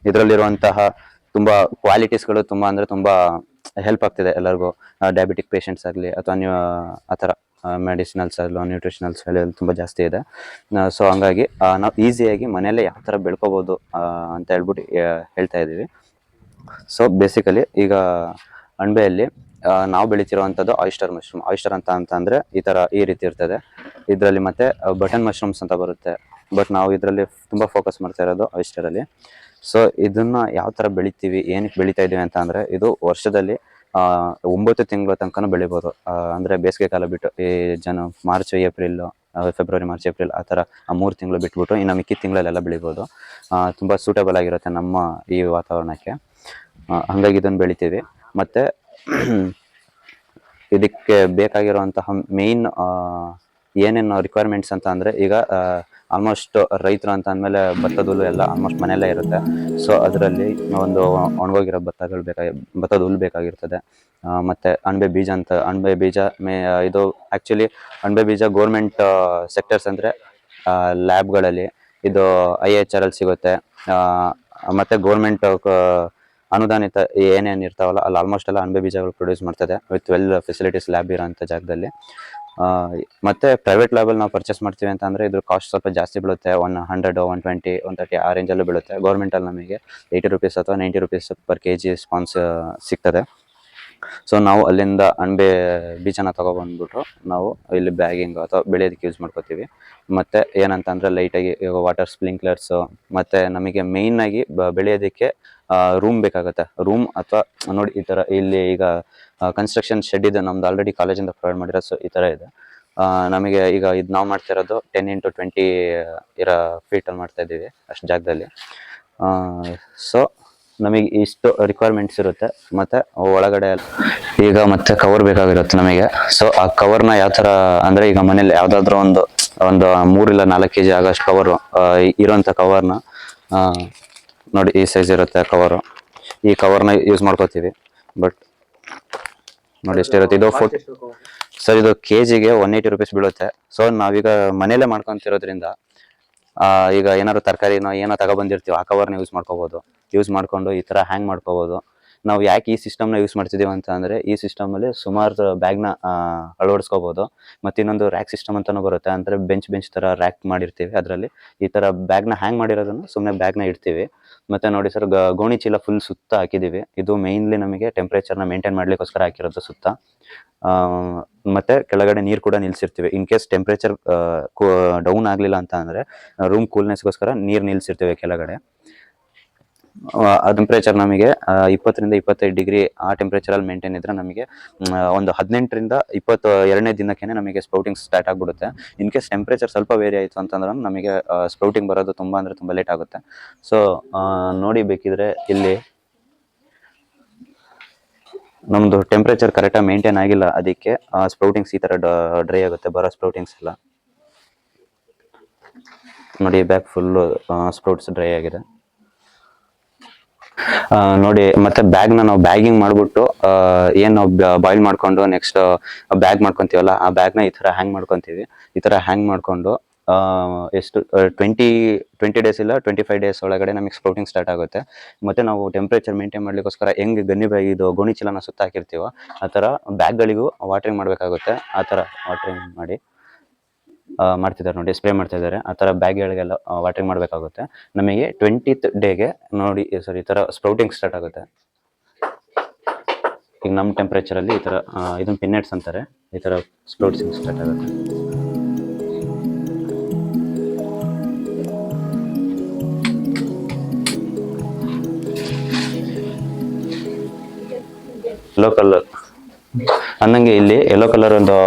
ಇದರಲ್ಲಿರುವಂತಹ ತುಂಬಾ ಕ್ವಾಲಿಟೀಸ್ಗಳು ತುಂಬಾ ಅಂದ್ರೆ ತುಂಬಾ ಹೆಲ್ಪ್ ಆಗ್ತಿದೆ ಎಲ್ಲರಿಗೂ. ಡಯಾಬಿಟಿಕ್ ಪೇಷಂಟ್ಸ್ ಆಗಲಿ ಅಥವಾ ನೀವು, ಆ ಥರ ಮೆಡಿಸಿನಲ್ಸ್ ಆಗಲೋ ನ್ಯೂಟ್ರಿಷನಲ್ಸ್ ವ್ಯಾಲ್ಯೂ ತುಂಬ ಜಾಸ್ತಿ ಇದೆ. ಸೊ ಹಂಗಾಗಿ ನಾವು ಈಸಿಯಾಗಿ ಮನೆಯಲ್ಲೇ ಯಾವ ಥರ ಬೆಳ್ಕೋಬೋದು ಅಂತ ಹೇಳ್ಬಿಟ್ಟು ಹೇಳ್ತಾ ಇದ್ದೀವಿ. ಸೊ ಬೇಸಿಕಲಿ ಈಗ ಅಣಬೆಯಲ್ಲಿ ನಾವು ಬೆಳಿತಿರುವಂಥದ್ದು ಆಯಿಸ್ಟರ್ ಮಶ್ರೂಮ್ ಆಯಿಸ್ಟರ್ ಅಂತ ಅಂತಂದರೆ ಈ ಥರ ಈ ರೀತಿ ಇರ್ತದೆ. ಇದರಲ್ಲಿ ಮತ್ತೆ ಬಟನ್ ಮಶ್ರೂಮ್ಸ್ ಅಂತ ಬರುತ್ತೆ. ಬಟ್ ನಾವು ಇದರಲ್ಲಿ ತುಂಬಾ ಫೋಕಸ್ ಮಾಡ್ತಾ ಇರೋದು ಆಯಿಸ್ಟರ್ ಅಲ್ಲಿ. ಸೊ ಇದನ್ನ ಯಾವ ತರ ಬೆಳಿತೀವಿ ಏನಕ್ಕೆ ಬೆಳಿತಾ ಇದೀವಿ ಅಂತ ಅಂದರೆ, ಇದು ವರ್ಷದಲ್ಲಿ ಒಂಬತ್ತು ತಿಂಗಳ ತನಕನೂ ಬೆಳಿಬೋದು. ಅಂದರೆ ಬೇಸಿಗೆ ಕಾಲ ಬಿಟ್ಟು, ಈ ಜನ March April February March April ಆ ಥರ ಆ ಮೂರು ತಿಂಗಳು ಬಿಟ್ಬಿಟ್ಟು ಇನ್ನು ಮಿಕ್ಕಿ ತಿಂಗಳಲ್ಲೆಲ್ಲ ಬೆಳಿಬೋದು. ತುಂಬ ಸೂಟಬಲ್ ಆಗಿರುತ್ತೆ ನಮ್ಮ ಈ ವಾತಾವರಣಕ್ಕೆ. ಹಾಗಾಗಿ ಇದನ್ನು ಬೆಳಿತೀವಿ. ಮತ್ತೆ, ಇದಕ್ಕೆ ಬೇಕಾಗಿರುವಂತಹ ಮೇನ್ ಏನೇನು ರಿಕ್ವೈರ್ಮೆಂಟ್ಸ್ ಅಂತ ಅಂದ್ರೆ ಈಗ ಆಲ್ಮೋಸ್ಟ್ ರೈತರು ಅಂತ ಅಂದಮೇಲೆ ಭತ್ತದ ಎಲ್ಲ ಆಲ್ಮೋಸ್ಟ್ ಮನೆಯಲ್ಲೇ ಇರುತ್ತೆ. ಸೊ ಅದರಲ್ಲಿ ಒಂದು ಒಣಗೋಗಿರೋ ಭತ್ತಗಳು ಬೇಕಾಗಿ ಭತ್ತದ ಹುಲ್ಲು ಬೇಕಾಗಿರ್ತದೆ. ಮತ್ತು ಅಣಬೆ ಬೀಜ ಅಂತ, ಅಣಬೆ ಬೀಜ ಮೇ, ಇದು ಆ್ಯಕ್ಚುಲಿ ಅಣಬೆ ಬೀಜ ಗೋರ್ಮೆಂಟ್ ಸೆಕ್ಟರ್ಸ್ ಅಂದರೆ ಲ್ಯಾಬ್ಗಳಲ್ಲಿ ಇದು ಐ ಎಚ್ ಆರ್ ಅಲ್ಲಿ ಸಿಗುತ್ತೆ. ಮತ್ತು ಗೋರ್ಮೆಂಟ್ ಅನುದಾನಿತ ಏನೇನು ಇರ್ತಾವಲ್ಲ, ಅಲ್ಲಿ ಆಲ್ಮೋಸ್ಟ್ ಎಲ್ಲ ಅಣಬೆ ಬೀಜಗಳು ಪ್ರೊಡ್ಯೂಸ್ ಮಾಡ್ತದೆ ವಿತ್ ವೆಲ್ ಫೆಸಿಲಿಟೀಸ್ ಲ್ಯಾಬ್ ಇರೋಂಥ ಜಾಗದಲ್ಲಿ. ಮತ್ತೆ ಪ್ರೈವೇಟ್ ಲೆವೆಲ್ ನಾವು ಪರ್ಚೇಸ್ ಮಾಡ್ತೀವಿ ಅಂತ ಅಂದರೆ ಇದ್ರ ಕಾಸ್ಟ್ ಸ್ವಲ್ಪ ಜಾಸ್ತಿ ಬೀಳುತ್ತೆ. One hundred one twenty one thirty ಆ ರೇಂಜಲ್ಲೂ ಬೀಳುತ್ತೆ. ಗೌರ್ಮೆಂಟಲ್ಲಿ ನಮಗೆ ಏಯ್ಟಿ ರುಪೀಸ್ ಅಥವಾ ninety rupees per K G spawns ಸಿಗ್ತದೆ. ಸೊ ನಾವು ಅಲ್ಲಿಂದ ಅಣಬೆ ಬೀಜನ ತೊಗೊಬಂದ್ಬಿಟ್ರು. ನಾವು ಇಲ್ಲಿ ಬ್ಯಾಗಿಂಗ್ ಅಥವಾ ಬೆಳೆಯೋದಕ್ಕೆ ಯೂಸ್ ಮಾಡ್ಕೋತೀವಿ. ಮತ್ತು ಏನಂತಂದರೆ ಲೈಟಾಗಿ ಇವಾಗ ವಾಟರ್ ಸ್ಪ್ರಿಂಕ್ಲರ್ಸು ಮತ್ತು ನಮಗೆ ಮೇಯ್ನಾಗಿ ಬ- ಬೆಳೆಯೋದಕ್ಕೆ ರೂಮ್ ಬೇಕಾಗುತ್ತೆ. ರೂಮ್ ಅಥವಾ ನೋಡಿ ಈ ಥರ ಇಲ್ಲಿ ಈಗ ಕನ್ಸ್ಟ್ರಕ್ಷನ್ ಶೆಡ್ ಇದೆ ನಮ್ದು ಆಲ್ರೆಡಿ ಕಾಲೇಜಿಂದ ಪ್ರೊವೈಡ್ ಮಾಡಿರೋ ಸೊ ಈ ಥರ ಇದೆ. ನಮಗೆ ಈಗ ಇದು ನಾವು ಮಾಡ್ತಿರೋದು ಟೆನ್ ಇಂಟು ಟ್ವೆಂಟಿ ಇರೋ ಫೀಟಲ್ಲಿ ಮಾಡ್ತಾ ಇದ್ದೀವಿ ಅಷ್ಟು ಜಾಗದಲ್ಲಿ. ಸೊ ನಮಗೆ ಇಷ್ಟು ರಿಕ್ವೈರ್ಮೆಂಟ್ಸ್ ಇರುತ್ತೆ. ಮತ್ತೆ ಒಳಗಡೆ ಈಗ ಮತ್ತೆ ಕವರ್ ಬೇಕಾಗಿರುತ್ತೆ ನಮಗೆ. ಸೊ ಆ ಕವರ್ನ ಯಾವ ಥರ ಅಂದರೆ ಈಗ ಮನೇಲಿ ಯಾವುದಾದ್ರೂ ಒಂದು ಒಂದು ಮೂರಿಲ್ಲ ನಾಲ್ಕು ಕೆ ಜಿ ಆಗೋಷ್ಟು ಕವರು ಇರೋಂಥ ಕವರ್ನ ನೋಡಿ ಈ ಸೈಜ್ ಇರುತ್ತೆ ಕವರು ಈ ಕವರ್ನ ಯೂಸ್ ಮಾಡ್ಕೋತೀವಿ. ಬಟ್ ನೋಡಿ ಎಷ್ಟಿರುತ್ತೆ. ಇದು ಫೋಟ್ ಸರ್ ಇದು ಕೆ ಜಿಗೆ ಒನ್ ಏಯ್ಟಿ ರುಪೀಸ್ ಬೀಳುತ್ತೆ. ಸೊ ನಾವೀಗ ಮನೇಲೆ ಮಾಡ್ಕೊಂತಿರೋದ್ರಿಂದ ಈಗ ಏನಾದ್ರು ತರಕಾರಿನೋ ಏನೋ ತಗೊಬಂದಿರ್ತೀವಿ ಆ ಕವರ್ನ ಯೂಸ್ ಮಾಡ್ಕೋಬೋದು. ಯೂಸ್ ಮಾಡ್ಕೊಂಡು ಈ ಥರ ಹ್ಯಾಂಗ್ ಮಾಡ್ಕೋಬೋದು. ನಾವು ಯಾಕೆ ಈ ಸಿಸ್ಟಮ್ನ ಯೂಸ್ ಮಾಡ್ತಿದ್ದೀವಿ ಅಂತ ಅಂದರೆ ಈ ಸಿಸ್ಟಮಲ್ಲಿ ಸುಮಾರು ಬ್ಯಾಗ್ನ ಅಳವಡಿಸ್ಕೋಬೋದು. ಮತ್ತು ಇನ್ನೊಂದು ರ್ಯಾಕ್ ಸಿಸ್ಟಮ್ ಅಂತಲೂ ಬರುತ್ತೆ. ಅಂದರೆ ಬೆಂಚ್ ಬೆಂಚ್ ಥರ ರ್ಯಾಕ್ ಮಾಡಿರ್ತೀವಿ ಅದರಲ್ಲಿ. ಈ ಥರ ಬ್ಯಾಗ್ನ ಹ್ಯಾಂಗ್ ಮಾಡಿರೋದನ್ನು ಸುಮ್ಮನೆ ಬ್ಯಾಗ್ನ ಇಡ್ತೀವಿ. ಮತ್ತು ನೋಡಿ ಸರ್ ಗೋಣಿ ಚೀಲ ಫುಲ್ ಸುತ್ತ ಹಾಕಿದೀವಿ. ಇದು ಮೇನ್ಲಿ ನಮಗೆ ಟೆಂಪ್ರೇಚರ್ನ ಮೇಂಟೈನ್ ಮಾಡ್ಲಿಕ್ಕೋಸ್ಕರ ಹಾಕಿರೋದು ಸುತ್ತ. ಮತ್ತೆ ಕೆಳಗಡೆ ನೀರು ಕೂಡ ನಿಲ್ಸಿರ್ತೀವಿ. ಇನ್ ಕೇಸ್ ಟೆಂಪ್ರೇಚರ್ ಡೌನ್ ಆಗಲಿಲ್ಲ ಅಂತ ಅಂದರೆ ರೂಮ್ ಕೂಲ್ನೆಸ್ಗೋಸ್ಕರ ನೀರು ನಿಲ್ಸಿರ್ತೀವಿ ಕೆಳಗಡೆ. ಟೆಂಪ್ರೇಚರ್ ನಮಗೆ ಆ, ಇಪ್ಪತ್ತರಿಂದ ಇಪ್ಪತ್ತೈದು ಡಿಗ್ರಿ ಆ ಟೆಂಪ್ರೇಚರಲ್ಲಿ ಮೇಂಟೈನ್ ಇದ್ದರೆ ನಮಗೆ ಒಂದು ಹದಿನೆಂಟರಿಂದ ಇಪ್ಪತ್ತು ಎರಡನೇ ದಿನಕ್ಕೆ ನಮಗೆ ಸ್ಪೌಟಿಂಗ್ ಸ್ಟಾರ್ಟ್ ಆಗಿಬಿಡುತ್ತೆ. ಇನ್ ಕೇಸ್ ಟೆಂಪ್ರೇಚರ್ ಸ್ವಲ್ಪ ವೇರಿ ಆಯಿತು ಅಂತಂದ್ರೆ ನಮಗೆ ಸ್ಪೌಟಿಂಗ್ ಬರೋದು ತುಂಬ ಅಂದರೆ ತುಂಬ ಲೇಟ್ ಆಗುತ್ತೆ. ಸೊ ನೋಡಿ ಬೇಕಿದ್ರೆ ಇಲ್ಲಿ ನಮ್ಮದು ಟೆಂಪ್ರೇಚರ್ ಕರೆಕ್ಟಾಗಿ ಮೇಂಟೈನ್ ಆಗಿಲ್ಲ ಅದಕ್ಕೆ ಸ್ಪ್ರೌಟಿಂಗ್ಸ್ ಈ ಥರ ಡ್ರೈ ಆಗುತ್ತೆ ಬರೋ ಸ್ಪ್ರೌಟಿಂಗ್ಸ್ ಎಲ್ಲ. ನೋಡಿ ಬ್ಯಾಕ್ ಫುಲ್ಲು ಸ್ಪ್ರೌಟ್ಸ್ ಡ್ರೈ ಆಗಿದೆ. ಆ, ನೋಡಿ, ಮತ್ತೆ ಬ್ಯಾಗ್ನ ನಾವು ಬ್ಯಾಗಿಂಗ್ ಮಾಡ್ಬಿಟ್ಟು ಏನ್ ನಾವು ಬಾಯ್ಲ್ ಮಾಡ್ಕೊಂಡು ನೆಕ್ಸ್ಟ್ ಬ್ಯಾಗ್ ಮಾಡ್ಕೊಂತೀವಲ್ಲ, ಆ ಬ್ಯಾಗ್ನ ಈ ತರ ಹ್ಯಾಂಗ್ ಮಾಡ್ಕೊಂತೀವಿ. ಈ ತರ ಹ್ಯಾಂಗ್ ಮಾಡ್ಕೊಂಡು ಎಷ್ಟು ಟ್ವೆಂಟಿ ಟ್ವೆಂಟಿ ಡೇಸ್ ಇಲ್ಲ ಟ್ವೆಂಟಿ ಫೈವ್ ಡೇಸ್ ಒಳಗಡೆ ನಮಗೆ ಸ್ಪ್ರೌಟಿಂಗ್ ಸ್ಟಾರ್ಟ್ ಆಗುತ್ತೆ. ಮತ್ತೆ ನಾವು ಟೆಂಪ್ರೇಚರ್ ಮೇಂಟೈನ್ ಮಾಡ್ಲಿಕ್ಕೋಸ್ಕರ ಹೆಂಗ್ ಗನ್ನಿ ಬ್ಯಾಗ್ ಇದು ಗೋಣಿ ಚೀಲನ ಸುತ್ತ ಹಾಕಿರ್ತೀವೋ, ಆ ಥರ ಬ್ಯಾಗ್ಗಳಿಗೂ ವಾಟ್ರಿಂಗ್ ಮಾಡಬೇಕಾಗುತ್ತೆ. ಆ ತರ ವಾಟ್ರಿಂಗ್ ಮಾಡಿ. ಮಾಡ್ತಿದ್ದಾರೆ ನೋಡಿ ಸ್ಪ್ರೇ ಮಾಡ್ತಾ ಇದ್ದಾರೆ ಆ ಥರ ಬ್ಯಾಗ್ಗಳಿಗೆಲ್ಲ ವಾಟರಿಂಗ್ ಮಾಡಬೇಕಾಗುತ್ತೆ. ನಮಗೆ ಟ್ವೆಂಟಿತ್ ಡೇಗೆ ನೋಡಿ ಸರಿ ಈ ಥರ ಸ್ಪ್ರೌಟಿಂಗ್ ಸ್ಟಾರ್ಟ್ ಆಗುತ್ತೆ. ಈಗ ನಮ್ಮ ಟೆಂಪ್ರೇಚರಲ್ಲಿ ಈ ಥರ ಇದನ್ನು ಪಿನ್ನೆಟ್ಸ್ ಅಂತಾರೆ. ಈ ಥರ ಸ್ಪ್ರೌಟಿಂಗ್ ಸ್ಟಾರ್ಟ್ ಆಗುತ್ತೆ. ಲೋಕಲ್ ಅನ್ನಂಗೆ ಇಲ್ಲಿ ಯೆಲ್ಲೋ ಕಲರ್ ಒಂದು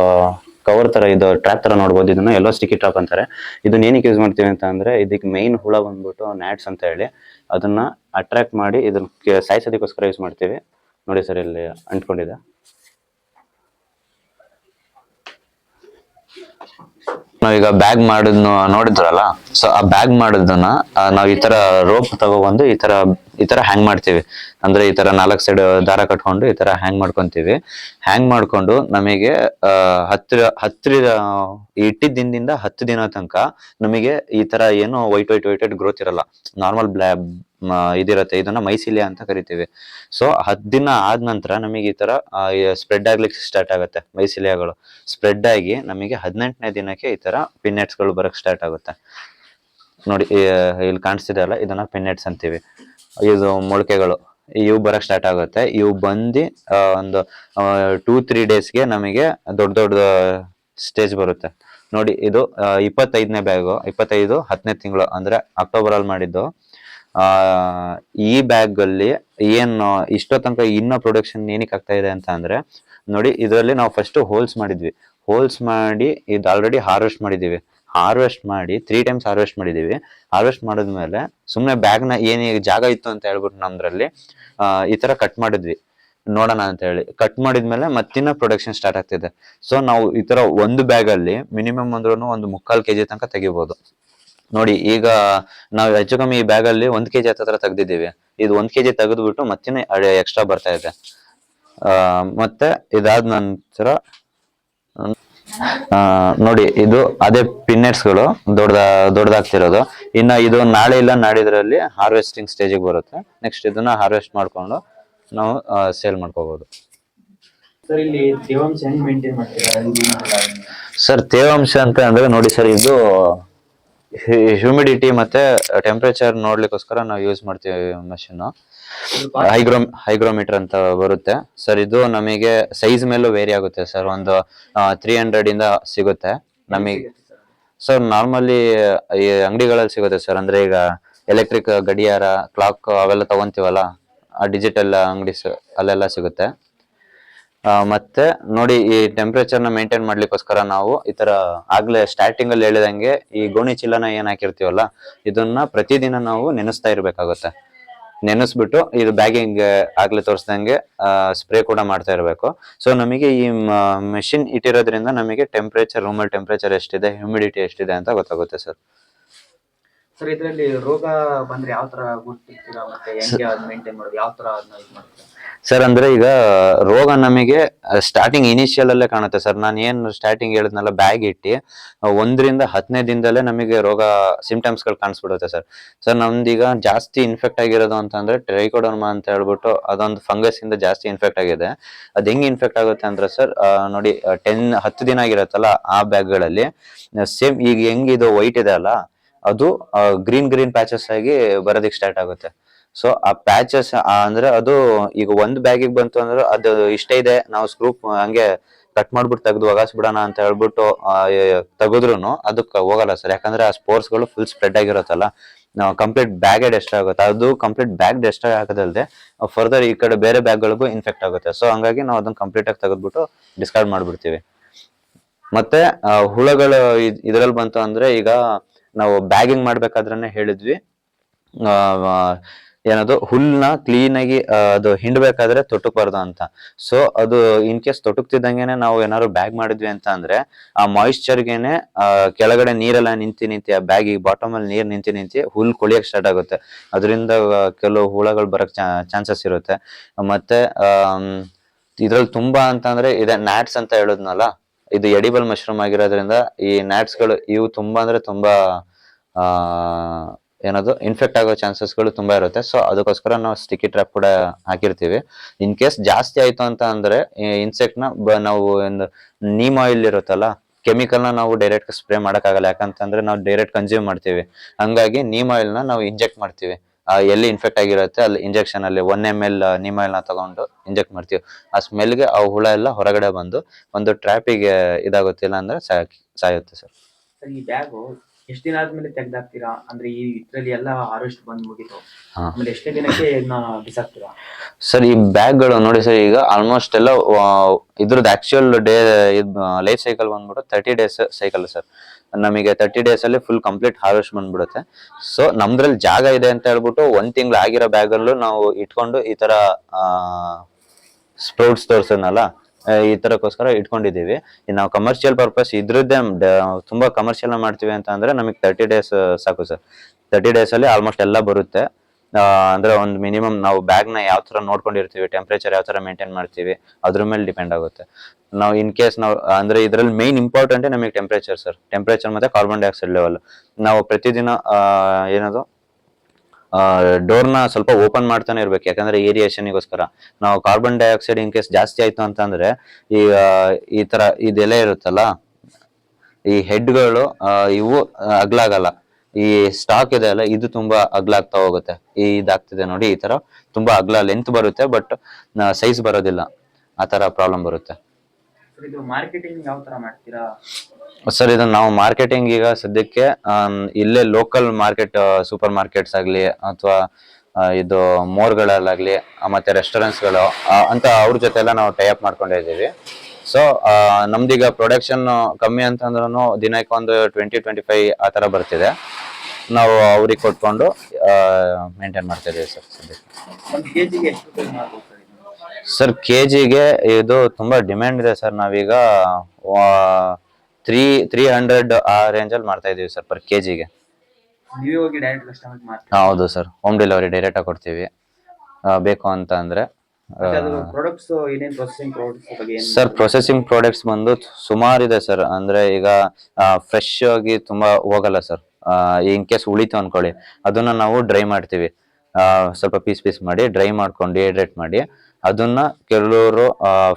ಕವರ್ ತರ ಇದು ಟ್ರ್ಯಾಪ್ ತರ ನೋಡಬಹುದು ಇದನ್ನ ಎಲ್ಲೋ ಸ್ಟಿಕ್ಕಿ ಟ್ರಾಪ್ ಅಂತಾರೆ. ಇದನ್ನ ಏನಕ್ಕೆ ಯೂಸ್ ಮಾಡ್ತೀವಿ ಅಂತ ಅಂದ್ರೆ, ಇದಕ್ಕೆ ಮೈನ್ ಹುಳ ಬಂದ್ಬಿಟ್ಟು ನ್ಯಾಟ್ಸ್ ಅಂತ ಹೇಳಿ, ಅದನ್ನ ಅಟ್ರಾಕ್ಟ್ ಮಾಡಿ ಇದನ್ನ ಸಾಯಿಸೋದಕ್ಕೋಸ್ಕರ ಯೂಸ್ ಮಾಡ್ತೀವಿ. ನೋಡಿ ಸರ್, ಇಲ್ಲಿ ಅಂಟ್ಕೊಂಡಿದೆ. ನಾವೀಗ ಬ್ಯಾಗ್ ಮಾಡಿದ್ನು ನೋಡಿದ್ರಲ್ಲ ಸೊ ಆ ಬ್ಯಾಗ್ ಮಾಡಿದ್ದನ್ನ ನಾವು ನಾವ್ ಈ ತರ ರೋಪ್ ತಗೊಬಂದು ಈ ತರ ಈ ತರ ಹ್ಯಾಂಗ್ ಮಾಡ್ತೀವಿ. ಅಂದ್ರೆ ಈ ತರ ನಾಲ್ಕು ಸೈಡ್ ದಾರ ಕಟ್ಕೊಂಡು ಈ ತರ ಹ್ಯಾಂಗ್ ಮಾಡ್ಕೊಂತೀವಿ. ಹ್ಯಾಂಗ್ ಮಾಡ್ಕೊಂಡು ನಮಗೆ ಹತ್ತಿರ ಹತ್ತಿರ ಇಟ್ಟಿದ್ದ ದಿನದಿಂದ ಹತ್ತು ದಿನ ತನಕ ನಮಗೆ ಈ ತರ ಏನು white white white white growth ಇರಲ್ಲ. ನಾರ್ಮಲ್ ಬ್ಲಾ ಇದಿರತ್ತೆ. ಇದನ್ನ ಮೈಸಿಲಿಯಾ ಅಂತ ಕರಿತೀವಿ. ಸೊ ಹತ್ತು ದಿನ ಆದ ನಂತರ ನಮಗೆ ಈ ತರ ಸ್ಪ್ರೆಡ್ ಆಗ್ಲಿಕ್ಕೆ ಸ್ಟಾರ್ಟ್ ಆಗುತ್ತೆ ಮೈಸಿಲಿಯಾಗಳು. ಸ್ಪ್ರೆಡ್ ಆಗಿ ನಮಗೆ ಹದಿನೆಂಟನೇ ದಿನಕ್ಕೆ ಈ ತರ ಪಿನ್ನೆಟ್ಸ್ಗಳು ಗಳು ಬರಕ್ ಸ್ಟಾರ್ಟ್ ಆಗುತ್ತೆ. ನೋಡಿ ಇಲ್ಲಿ ಕಾಣಿಸ್ತಿದೆ ಅಲ್ಲ? ಇದನ್ನ ಪಿನ್ನೆಟ್ಸ್ ಅಂತೀವಿ. ಇದು ಮೊಳಕೆಗಳು, ಇವು ಬರಕ್ ಸ್ಟಾರ್ಟ್ ಆಗುತ್ತೆ. ಇವು ಬಂದು ಒಂದು ಟೂ ತ್ರೀ ಡೇಸ್ಗೆ ನಮಗೆ ದೊಡ್ಡ ದೊಡ್ಡ ಸ್ಟೇಜ್ ಬರುತ್ತೆ. ನೋಡಿ, ಇದು ಇಪ್ಪತ್ತೈದನೇ ಬ್ಯಾಗು ಇಪ್ಪತ್ತೈದು, ಹತ್ತನೇ ತಿಂಗಳು, ಅಂದ್ರೆ ಅಕ್ಟೋಬರ್ ಅಲ್ಲಿ ಮಾಡಿದ್ದು. ಆ, ಈ ಬ್ಯಾಗ್ ಅಲ್ಲಿ ಏನು ಇಷ್ಟೋ ತನಕ ಇನ್ನೂ ಪ್ರೊಡಕ್ಷನ್ ಏನಕ್ಕೆ ಆಗ್ತಾ ಇದೆ ಅಂತ ಅಂದ್ರೆ, ನೋಡಿ, ಇದರಲ್ಲಿ ನಾವು ಫಸ್ಟ್ ಹೋಲ್ಸ್ ಮಾಡಿದ್ವಿ. ಹೋಲ್ಸ್ ಮಾಡಿ, ಇದು ಆಲ್ರೆಡಿ ಹಾರ್ವೆಸ್ಟ್ ಮಾಡಿದೀವಿ ಹಾರ್ವೆಸ್ಟ್ ಮಾಡಿ ತ್ರೀ ಟೈಮ್ಸ್ ಹಾರ್ವೆಸ್ಟ್ ಮಾಡಿದೀವಿ. ಹಾರ್ವೆಸ್ಟ್ ಮಾಡಿದ್ಮೇಲೆ ಸುಮ್ಮನೆ ಬ್ಯಾಗ್ನ ಏನೇ ಜಾಗ ಇತ್ತು ಅಂತ ಹೇಳ್ಬಿಟ್ಟು ನಮ್ದ್ರಲ್ಲಿ ಈ ತರ ಕಟ್ ಮಾಡಿದ್ವಿ. ನೋಡೋಣ ಅಂತ ಹೇಳಿ ಕಟ್ ಮಾಡಿದ್ಮೇಲೆ ಮತ್ತಿನ್ನ ಪ್ರೊಡಕ್ಷನ್ ಸ್ಟಾರ್ಟ್ ಆಗ್ತಿದೆ. ಸೊ ನಾವು ಈ ತರ ಒಂದು ಬ್ಯಾಗ್ ಅಲ್ಲಿ ಮಿನಿಮಮ್ ಅಂದ್ರೂ ಒಂದು ಮುಕ್ಕಾಲ್ ಕೆಜಿ ತನಕ ತೆಗಿಬಹುದು ನೋಡಿ, ಈಗ ನಾವು ಹೆಚ್ಚು ಕಮ್ಮಿ ಈ ಬ್ಯಾಗ್ ಅಲ್ಲಿ ಒಂದ್ ಕೆಜಿ ಹತ್ರ ತೆಗ್ದಿದ್ದೀವಿ. ಇದು ಒಂದ್ ಕೆಜಿ ತೆಗೆದ್ಬಿಟ್ಟು ಮತ್ತಿನ ಎಕ್ಸ್ಟ್ರಾ ಬರ್ತಾ ಇದೆ. ಮತ್ತೆ ಇದಾದ ನಂತರ ನೋಡಿ ಇದು ಅದೇ ಪಿನ್ನೆಟ್ಸ್ಗಳು ದೊಡ್ಡ ದೊಡ್ಡದಾಗ್ತಿರೋದು. ಇನ್ನು ಇದು ನಾಳೆ ಇಲ್ಲ ನಾಡಿದ್ರಲ್ಲಿ ಹಾರ್ವೆಸ್ಟಿಂಗ್ ಸ್ಟೇಜಿಗೆ ಬರುತ್ತೆ. ನೆಕ್ಸ್ಟ್ ಇದನ್ನ ಹಾರ್ವೆಸ್ಟ್ ಮಾಡ್ಕೊಂಡು ನಾವು ಸೇಲ್ ಮಾಡ್ಕೋಬಹುದು ಸರ್ ತೇವಾಂಶ ಅಂತ ಅಂದ್ರೆ ನೋಡಿ ಸರ್ ಇದು ಹ್ಯೂಮಿಡಿಟಿ ಮತ್ತೆ ಟೆಂಪರೇಚರ್ ನೋಡ್ಲಿಕ್ಕೋಸ್ಕರ ನಾವು ಯೂಸ್ ಮಾಡ್ತೀವಿ ಮಷಿನ್ ಹೈಗ್ರೋ ಹೈಗ್ರೋಮೀಟರ್ ಅಂತ ಬರುತ್ತೆ. ಸರ್ ಇದು ನಮಗೆ ಸೈಜ್ ಮೇಲೂ ವೇರಿ ಆಗುತ್ತೆ ಸರ್. ಒಂದು ತ್ರೀ ಹಂಡ್ರೆಡ್ ಇಂದ ಸಿಗುತ್ತೆ. ನಮಗೆ ಸರ್? ನಾರ್ಮಲಿ ಈ ಅಂಗಡಿಗಳಲ್ಲಿ ಸಿಗುತ್ತೆ ಸರ್. ಅಂದ್ರೆ ಈಗ ಎಲೆಕ್ಟ್ರಿಕ್ ಗಡಿಯಾರ ಕ್ಲಾಕ್ ಅವೆಲ್ಲ ತಗೊಂತೀವಲ್ಲ? ಡಿಜಿಟಲ್ ಅಂಗಡಿ ಅಲ್ಲೆಲ್ಲ ಸಿಗುತ್ತೆ. ಆ, ಮತ್ತೆ ನೋಡಿ ಈ ಟೆಂಪರೇಚರ್ನ ಮೇಂಟೈನ್ ಮಾಡ್ಲಿಕ್ಕೋಸ್ಕರ ನಾವು ಈ ತರ ಆಗ್ಲೇ ಸ್ಟಾರ್ಟಿಂಗ್ ಅಲ್ಲಿ ಹೇಳಿದಂಗೆ ಈ ಗೋಣಿ ಚೀಲನ ಏನ್ ಹಾಕಿರ್ತೀವಲ್ಲ ಇದನ್ನ ಪ್ರತಿದಿನ ನಾವು ನೆನೆಸ್ತಾ ಇರ್ಬೇಕಾಗುತ್ತೆ. ನೆನೆಸ್ಬಿಟ್ಟು ಇದು ಬ್ಯಾಗಿಂಗ್ ಆಗ್ಲೇ ತೋರಿಸ್ದಂಗೆ ಸ್ಪ್ರೇ ಕೂಡ ಮಾಡ್ತಾ ಇರಬೇಕು. ಸೊ ನಮಗೆ ಈ ಮೆಷಿನ್ ಇಟ್ಟಿರೋದ್ರಿಂದ ನಮಗೆ ಟೆಂಪರೇಚರ್ ರೂಮಲ್ ಟೆಂಪ್ರೇಚರ್ ಎಷ್ಟಿದೆ ಹ್ಯೂಮಿಡಿಟಿ ಎಷ್ಟಿದೆ ಅಂತ ಗೊತ್ತಾಗುತ್ತೆ ಸರ್ ಸರ್ ಇದರಲ್ಲಿ ರೋಗ ಬಂದ್ರೆ ಯಾವ ತರ ಗುರ್ತಿರ್ತೀರಾ ಮತ್ತೆ ಹೆಂಗೆ ಅದ್ ಮೇಂಟೈನ್ ಮಾಡೋದು? ಯಾವ ತರ ಅದನ್ನ ಇದು ಮಾಡ್ತೀರಾ? ಸರ್ ಅಂದ್ರೆ ಈಗ ರೋಗ ನಮಗೆ ಸ್ಟಾರ್ಟಿಂಗ್ ಇನಿಷಿಯಲ್ ಅಲ್ಲೇ ಕಾಣುತ್ತೆ. ಸರ್ ನಾನು ಏನು ಸ್ಟಾರ್ಟಿಂಗ್ ಹೇಳಿದ್ನಲ್ಲ ಬ್ಯಾಗ್ ಇಟ್ಟು ಒಂದರಿಂದ ಹತ್ತನೇ ದಿನದಲ್ಲೇ ನಮಗೆ ರೋಗ ಸಿಂಪ್ಟಮ್ಸ್ಗಳು ಕಾಣಿಸ್ಬಿಡುತ್ತೆ ಸರ್ ಸರ್ ನಮ್ದೀಗ ಜಾಸ್ತಿ ಇನ್ಫೆಕ್ಟ್ ಆಗಿರೋದು ಅಂತಂದ್ರೆ ಟ್ರೈಕೋಡರ್ಮಾ ಅಂತ ಹೇಳ್ಬಿಟ್ಟು ಅದೊಂದು ಫಂಗಸ್ ಇಂದ ಜಾಸ್ತಿ ಇನ್ಫೆಕ್ಟ್ ಆಗಿದೆ. ಅದು ಹೆಂಗ್ ಇನ್ಫೆಕ್ಟ್ ಆಗುತ್ತೆ ಅಂದ್ರೆ ಸರ್ ನೋಡಿ ಟೆನ್ ಹತ್ತು ದಿನ ಆಗಿರತ್ತಲ್ಲ ಆ ಬ್ಯಾಗ್ಗಳಲ್ಲಿ. ಸೇಮ್ ಈಗ ಹೆಂಗ್ ಇದು ವೈಟ್ ಇದೆ ಅಲ್ಲ, ಅದು ಗ್ರೀನ್ ಗ್ರೀನ್ ಪ್ಯಾಚಸ್ ಆಗಿ ಬರೋದಕ್ಕೆ ಸ್ಟಾರ್ಟ್ ಆಗುತ್ತೆ. ಸೊ ಆ ಪ್ಯಾಚಸ್ ಅಂದ್ರೆ ಅದು ಈಗ ಒಂದು ಬ್ಯಾಗಿಗೆ ಬಂತು ಅಂದ್ರೆ ಅದು ಇಷ್ಟೇ ಇದೆ. ನಾವು ಸ್ಕ್ರೂಪ್ ಹಂಗೆ ಕಟ್ ಮಾಡ್ಬಿಟ್ಟು ತೆಗೆದು ಒಗಾಸ್ಬಿಡೋಣ ಅಂತ ಹೇಳ್ಬಿಟ್ಟು ತೆಗೆದ್ರು ಅದಕ್ಕೆ ಹೋಗಲ್ಲ ಸರ್. ಯಾಕಂದ್ರೆ ಆ ಸ್ಪೋರ್ಟ್ಸ್ಗಳು ಫುಲ್ ಸ್ಪ್ರೆಡ್ ಆಗಿರುತ್ತಲ್ಲ. ಕಂಪ್ಲೀಟ್ ಬ್ಯಾಗೇ ಡೆಸ್ಟ್ ಆಗುತ್ತೆ. ಅದು ಕಂಪ್ಲೀಟ್ ಬ್ಯಾಗ್ ಡೆಸ್ಟ್ ಆಗೋದಲ್ಲದೆ ಫರ್ದರ್ ಈ ಕಡೆ ಬೇರೆ ಬ್ಯಾಗ್ ಗಳಿಗೂ ಇನ್ಫೆಕ್ಟ್ ಆಗುತ್ತೆ. ಸೊ ಹಂಗಾಗಿ ನಾವು ಅದನ್ನ ಕಂಪ್ಲೀಟ್ ಆಗಿ ತೆಗೆದ್ಬಿಟ್ಟು ಡಿಸ್ಕಾರ್ಡ್ ಮಾಡ್ಬಿಡ್ತೀವಿ. ಮತ್ತೆ ಹುಳಗಳು ಇದ್ರಲ್ಲಿ ಬಂತು ಅಂದ್ರೆ ಈಗ ನಾವು ಬ್ಯಾಗಿಂಗ್ ಮಾಡ್ಬೇಕಾದ್ರೆ ಹೇಳಿದ್ವಿ. ಏನದು? ಹುಲ್ನ ಕ್ಲೀನ್ ಆಗಿ ಅದು ಹಿಂಡ್ಬೇಕಾದ್ರೆ ತೊಟ್ಟಕ್ಬಾರ್ದು ಅಂತ. ಸೊ ಅದು ಇನ್ ಕೇಸ್ ತೊಟಕ್ತಿದ್ದಂಗೆನೆ ನಾವು ಏನಾದ್ರು ಬ್ಯಾಗ್ ಮಾಡಿದ್ವಿ ಅಂತ ಅಂದ್ರೆ, ಆ ಮಾಯಿಶ್ಚರ್ಗೆನೆ ಕೆಳಗಡೆ ನೀರೆಲ್ಲ ನಿಂತಿ ನಿಂತಿ, ಆ ಬ್ಯಾಗ್ ಈ ಬಾಟಮ್ ಅಲ್ಲಿ ನೀರ್ ನಿಂತಿ ನಿಂತಿ ಹುಲ್ ಕೊಳಿಯಕ್ ಸ್ಟಾರ್ಟ್ ಆಗುತ್ತೆ. ಅದರಿಂದ ಕೆಲವು ಹುಳಗಳು ಬರಕ್ ಚಾನ್ಸಸ್ ಇರುತ್ತೆ. ಮತ್ತೆ ಇದ್ರಲ್ಲಿ ತುಂಬಾ ಅಂತಂದ್ರೆ ಇದೆ ನ್ಯಾಟ್ಸ್ ಅಂತ ಹೇಳೋದ್ನಲ್ಲ, ಇದು ಎಡಿಬಲ್ ಮಶ್ರೂಮ್ ಆಗಿರೋದ್ರಿಂದ ಈ ನ್ಯಾಟ್ಸ್ಗಳು ಇವು ತುಂಬಾ ಅಂದ್ರೆ ತುಂಬಾ ಏನದು ಇನ್ಫೆಕ್ಟ್ ಆಗೋ ಚಾನ್ಸಸ್ಗಳು ತುಂಬಾ ಇರುತ್ತೆ. ಸೊ ಅದಕ್ಕೋಸ್ಕರ ನಾವು ಸ್ಟಿಕ್ಕಿ ಟ್ರ್ಯಾಪ್ ಕೂಡ ಹಾಕಿರ್ತೀವಿ. ಇನ್ ಕೇಸ್ ಜಾಸ್ತಿ ಆಯ್ತು ಅಂತ ಅಂದ್ರೆ ಇನ್ಸೆಕ್ಟ್ನ ನಾವು ಒಂದು ನೀಮ್ ಆಯಿಲ್ ಇರುತ್ತಲ್ಲ ಕೆಮಿಕಲ್ನ ನಾವು ಡೈರೆಕ್ಟ್ ಸ್ಪ್ರೇ ಮಾಡೋಕ್ಕಾಗಲ್ಲ. ಯಾಕಂತಂದ್ರೆ ನಾವು ಡೈರೆಕ್ಟ್ ಕನ್ಸ್ಯೂಮ್ ಮಾಡ್ತೀವಿ. ಹಂಗಾಗಿ ನೀಮ್ ಆಯಿಲ್ನ ನಾವು ಇಂಜೆಕ್ಟ್ ಮಾಡ್ತೀವಿ. ಎಲ್ಲಿ ಇನ್ಫೆಕ್ಟ್ ಆಗಿರುತ್ತೆ, ಅಲ್ಲಿ ಇಂಜೆಕ್ಷನ್ ಅಲ್ಲಿ ಒನ್ ಎಂ ಎಲ್ ನೀಮ್ ಆಯಿಲ್ನ ತಗೊಂಡು ಇಂಜೆಕ್ಟ್ ಮಾಡ್ತೀವಿ. ಆ ಸ್ಮೆಲ್ಗೆ ಆ ಹುಳ ಎಲ್ಲ ಹೊರಗಡೆ ಬಂದು ಒಂದು ಟ್ರ್ಯಾಪಿಗೆ ಇದಾಗುತ್ತಿಲ್ಲ ಅಂದ್ರೆ ಸಾಯ್- ಸಾಯುತ್ತೆ ಸರ್. ಸರ್, ಈ ಬ್ಯಾಗು ಎಷ್ಟ್ ದಿನ ಆದ್ಮೇಲೆ ತೆಗ್ದಾಕ್ತೀರಾ? ಅಂದ್ರೆ ಈ ಇದ್ರಲ್ಲಿ ಎಲ್ಲ ಹಾರ್ವೆಸ್ಟ್ ಬಂದ್ ಮುಗಿತು. ಹಾ. ಆಮೇಲೆ ಎಷ್ಟೇ ದಿನಕ್ಕೆ ಇದನ್ನ ಬಿಸಾಕ್ತೀರಾ? ಸರ್ ಈ ಬ್ಯಾಗ್ಗಳು ನೋಡಿ ಸರ್ ಈಗ ಆಲ್ಮೋಸ್ಟ್ ಎಲ್ಲ ಆ, ಇದ್ರದ್ದು ಆಕ್ಚುಯಲ್ ಡೇ ಲೈಫ್ ಸೈಕಲ್ ಬಂದ್ಬಿಟ್ಟು ತರ್ಟಿ ಡೇಸ್ ಸೈಕಲ್ ಸರ್. ನಮಗೆ ತರ್ಟಿ ಡೇಸ್ ಅಲ್ಲಿ ಫುಲ್ ಕಂಪ್ಲೀಟ್ ಹಾರ್ವೆಸ್ಟ್ ಬಂದ್ಬಿಡುತ್ತೆ. ಸೊ ನಮ್ದ್ರಲ್ಲಿ ಜಾಗ ಇದೆ ಅಂತ ಹೇಳ್ಬಿಟ್ಟು ಒಂದ್ ತಿಂಗಳು ಆಗಿರೋ ಬ್ಯಾಗ್ ಅಲ್ಲೂ ನಾವು ಇಟ್ಕೊಂಡು ಈ ತರ ಸ್ಪ್ರೌಟ್ಸ್ ತೋರ್ಸದ್ನಲ್ಲ ಈ ತರಕ್ಕೋಸ್ಕರ ಇಟ್ಕೊಂಡಿದ್ದೀವಿ. ನಾವು ಕಮರ್ಷಿಯಲ್ ಪರ್ಪಸ್ ಇದ್ರದ್ದೇ ತುಂಬಾ ಕಮರ್ಷಿಯಲ್ ಮಾಡ್ತೀವಿ ಅಂತ ಅಂದ್ರೆ ನಮಗೆ ತರ್ಟಿ ಡೇಸ್ ಸಾಕು ಸರ್. ತರ್ಟಿ ಡೇಸ್ ಅಲ್ಲಿ ಆಲ್ಮೋಸ್ಟ್ ಎಲ್ಲ ಬರುತ್ತೆ. ಅಂದ್ರೆ ಒಂದು ಮಿನಿಮಮ್ ನಾವು ಬ್ಯಾಗ್ನ ಯಾವ ತರ ನೋಡ್ಕೊಂಡಿರ್ತೀವಿ ಟೆಂಪರೇಚರ್ ಯಾವ ತರ ಮೇಂಟೈನ್ ಮಾಡ್ತೀವಿ, ಅದ್ರ ಮೇಲೆ ಡಿಪೆಂಡ್ ಆಗುತ್ತೆ. ನಾವು ಇನ್ ಕೇಸ್ ನಾವು, ಅಂದ್ರೆ ಇದ್ರಲ್ಲಿ ಮೇನ್ ಇಂಪಾರ್ಟೆಂಟ್ ನಮಗೆ ಟೆಂಪರೇಚರ್ ಸರ್. ಟೆಂಪರೇಚರ್ ಮತ್ತೆ ಕಾರ್ಬನ್ ಡೈಆಕ್ಸೈಡ್ ಲೆವೆಲ್ ನಾವು ಪ್ರತಿದಿನ ಏನದು? ಡೋರ್ನ ಸ್ವಲ್ಪ ಓಪನ್ ಮಾಡ್ತಾನೆ ಇರ್ಬೇಕು. ಯಾಕಂದ್ರೆ ಏರಿಯೇಷನ್ಗೋಸ್ಕರ ನಾವು ಕಾರ್ಬನ್ ಡೈಆಕ್ಸೈಡ್ ಇನ್ ಕೇಸ್ ಜಾಸ್ತಿ ಆಯ್ತು ಅಂತಂದ್ರೆ ಈ ಈ ತರ ಇದೆಲ್ಲ ಇರುತ್ತಲ್ಲ, ಈ ಹೆಡ್ಗಳು ಇವು ಅಗ್ಲಾಗಲ್ಲ. ಈ ಸ್ಟಾಕ್ ಇದೆ ಅಲ್ಲ, ಇದು ತುಂಬಾ ಅಗ್ಲಾಗ್ತಾ ಹೋಗುತ್ತೆ. ಈ ಇದಾಗ್ತಿದೆ ನೋಡಿ, ಈ ತರ ತುಂಬಾ ಅಗ್ಲ ಲೆಂತ್ ಬರುತ್ತೆ ಬಟ್ ಸೈಜ್ ಬರೋದಿಲ್ಲ. ಆ ತರ ಪ್ರಾಬ್ಲಮ್ ಬರುತ್ತೆ. ಇದು ಮಾರ್ಕೆಟಿಂಗ್ ಯಾವ ತರ ಮಾಡ್ತೀರಾ? ಸರ್ ಇದು ನಾವು ಮಾರ್ಕೆಟಿಂಗ್ ಈಗ ಸದ್ಯಕ್ಕೆ ಆಮ್, ಇಲ್ಲೇ ಲೋಕಲ್ ಮಾರ್ಕೆಟ್ ಸೂಪರ್ ಮಾರ್ಕೆಟ್ಸ್ ಆಗಲಿ ಅಥವಾ ಇದು ಮೋರ್ಗಳಲ್ಲಾಗಲಿ ಮತ್ತೆ ರೆಸ್ಟೋರೆಂಟ್ಸ್ಗಳು ಅಂತ ಅವ್ರ ಜೊತೆ ಎಲ್ಲ ನಾವು ಟೈಅಪ್ ಮಾಡ್ಕೊಂಡಿದ್ದೀವಿ ಸೊ ನಮ್ದೀಗ ಪ್ರೊಡಕ್ಷನ್ ಕಮ್ಮಿ ಅಂತಂದ್ರೂ ದಿನಕ್ಕೆ ಒಂದು ಟ್ವೆಂಟಿ ಟ್ವೆಂಟಿ ಫೈವ್ ಆ ಥರ ಬರ್ತಿದೆ. ನಾವು ಅವ್ರಿಗೆ ಕೊಟ್ಕೊಂಡು ಮೇಂಟೈನ್ ಮಾಡ್ತಾ ಇದ್ದೀವಿ ಸರ್ ಸದ್ಯಕ್ಕೆ. ಒಂದ್ ಕೆಜಿಗೆ ಎಷ್ಟು ರೂಪಾಯಿ ಮಾಡ್ಬೋದು ಸರ್ ಕೆ ಜಿಗೆ ಇದು ತುಂಬಾ ಡಿಮ್ಯಾಂಡ್ ಇದೆ ಸರ್ ನಾವೀಗ ತ್ರೀ ತ್ರೀ ಹಂಡ್ರೆಡ್ ಆ ರೇಂಜಲ್ಲಿ ಮಾಡ್ತಾ ಇದೀವಿ ಸರ್ ಪರ್ ಕೆ ಜಿಗೆ ನೀವೇ ಹೋಗಿ ಡೈರೆಕ್ಟ್ ಕಸ್ಟಮರ್ ಮಾಡ್ತೀರಾ ಹೌದು ಸರ್ ಹೋಮ್ ಡೆಲಿವರಿ ಡೈರೆಕ್ಟ್ ಆಗಿ ಕೊಡ್ತೀವಿ. ಆ, ಬೇಕು ಅಂತ ಅಂದ್ರೆ ಮತ್ತೆ ಅದು ಪ್ರಾಡಕ್ಟ್ಸ್ ಏನೇನ್ ಪ್ರೊಸೆಸಿಂಗ್ ಪ್ರಾಡಕ್ಟ್ಸ್ ಬಗ್ಗೆ ಏನ್ ಸರ್ ಪ್ರೊಸೆಸಿಂಗ್ ಪ್ರಾಡಕ್ಟ್ಸ್ ಬಂದು ಸುಮಾರು ಇದೆ ಸರ್ ಅಂದ್ರೆ ಈಗ ಫ್ರೆಶ್ ಆಗಿ ತುಂಬಾ ಹೋಗಲ್ಲ ಸರ್ ಇನ್ ಕೇಸ್ ಉಳಿತು ಅನ್ಕೊಳ್ಳಿ. ಅದನ್ನ ನಾವು ಡ್ರೈ ಮಾಡ್ತೀವಿ. ಆ, ಸ್ವಲ್ಪ ಪೀಸ್ ಪೀಸ್ ಮಾಡಿ ಡ್ರೈ ಮಾಡ್ಕೊಂಡು ಡಿಹೈಡ್ರೇಟ್ ಮಾಡಿ ಅದನ್ನ ಕೆಲವರು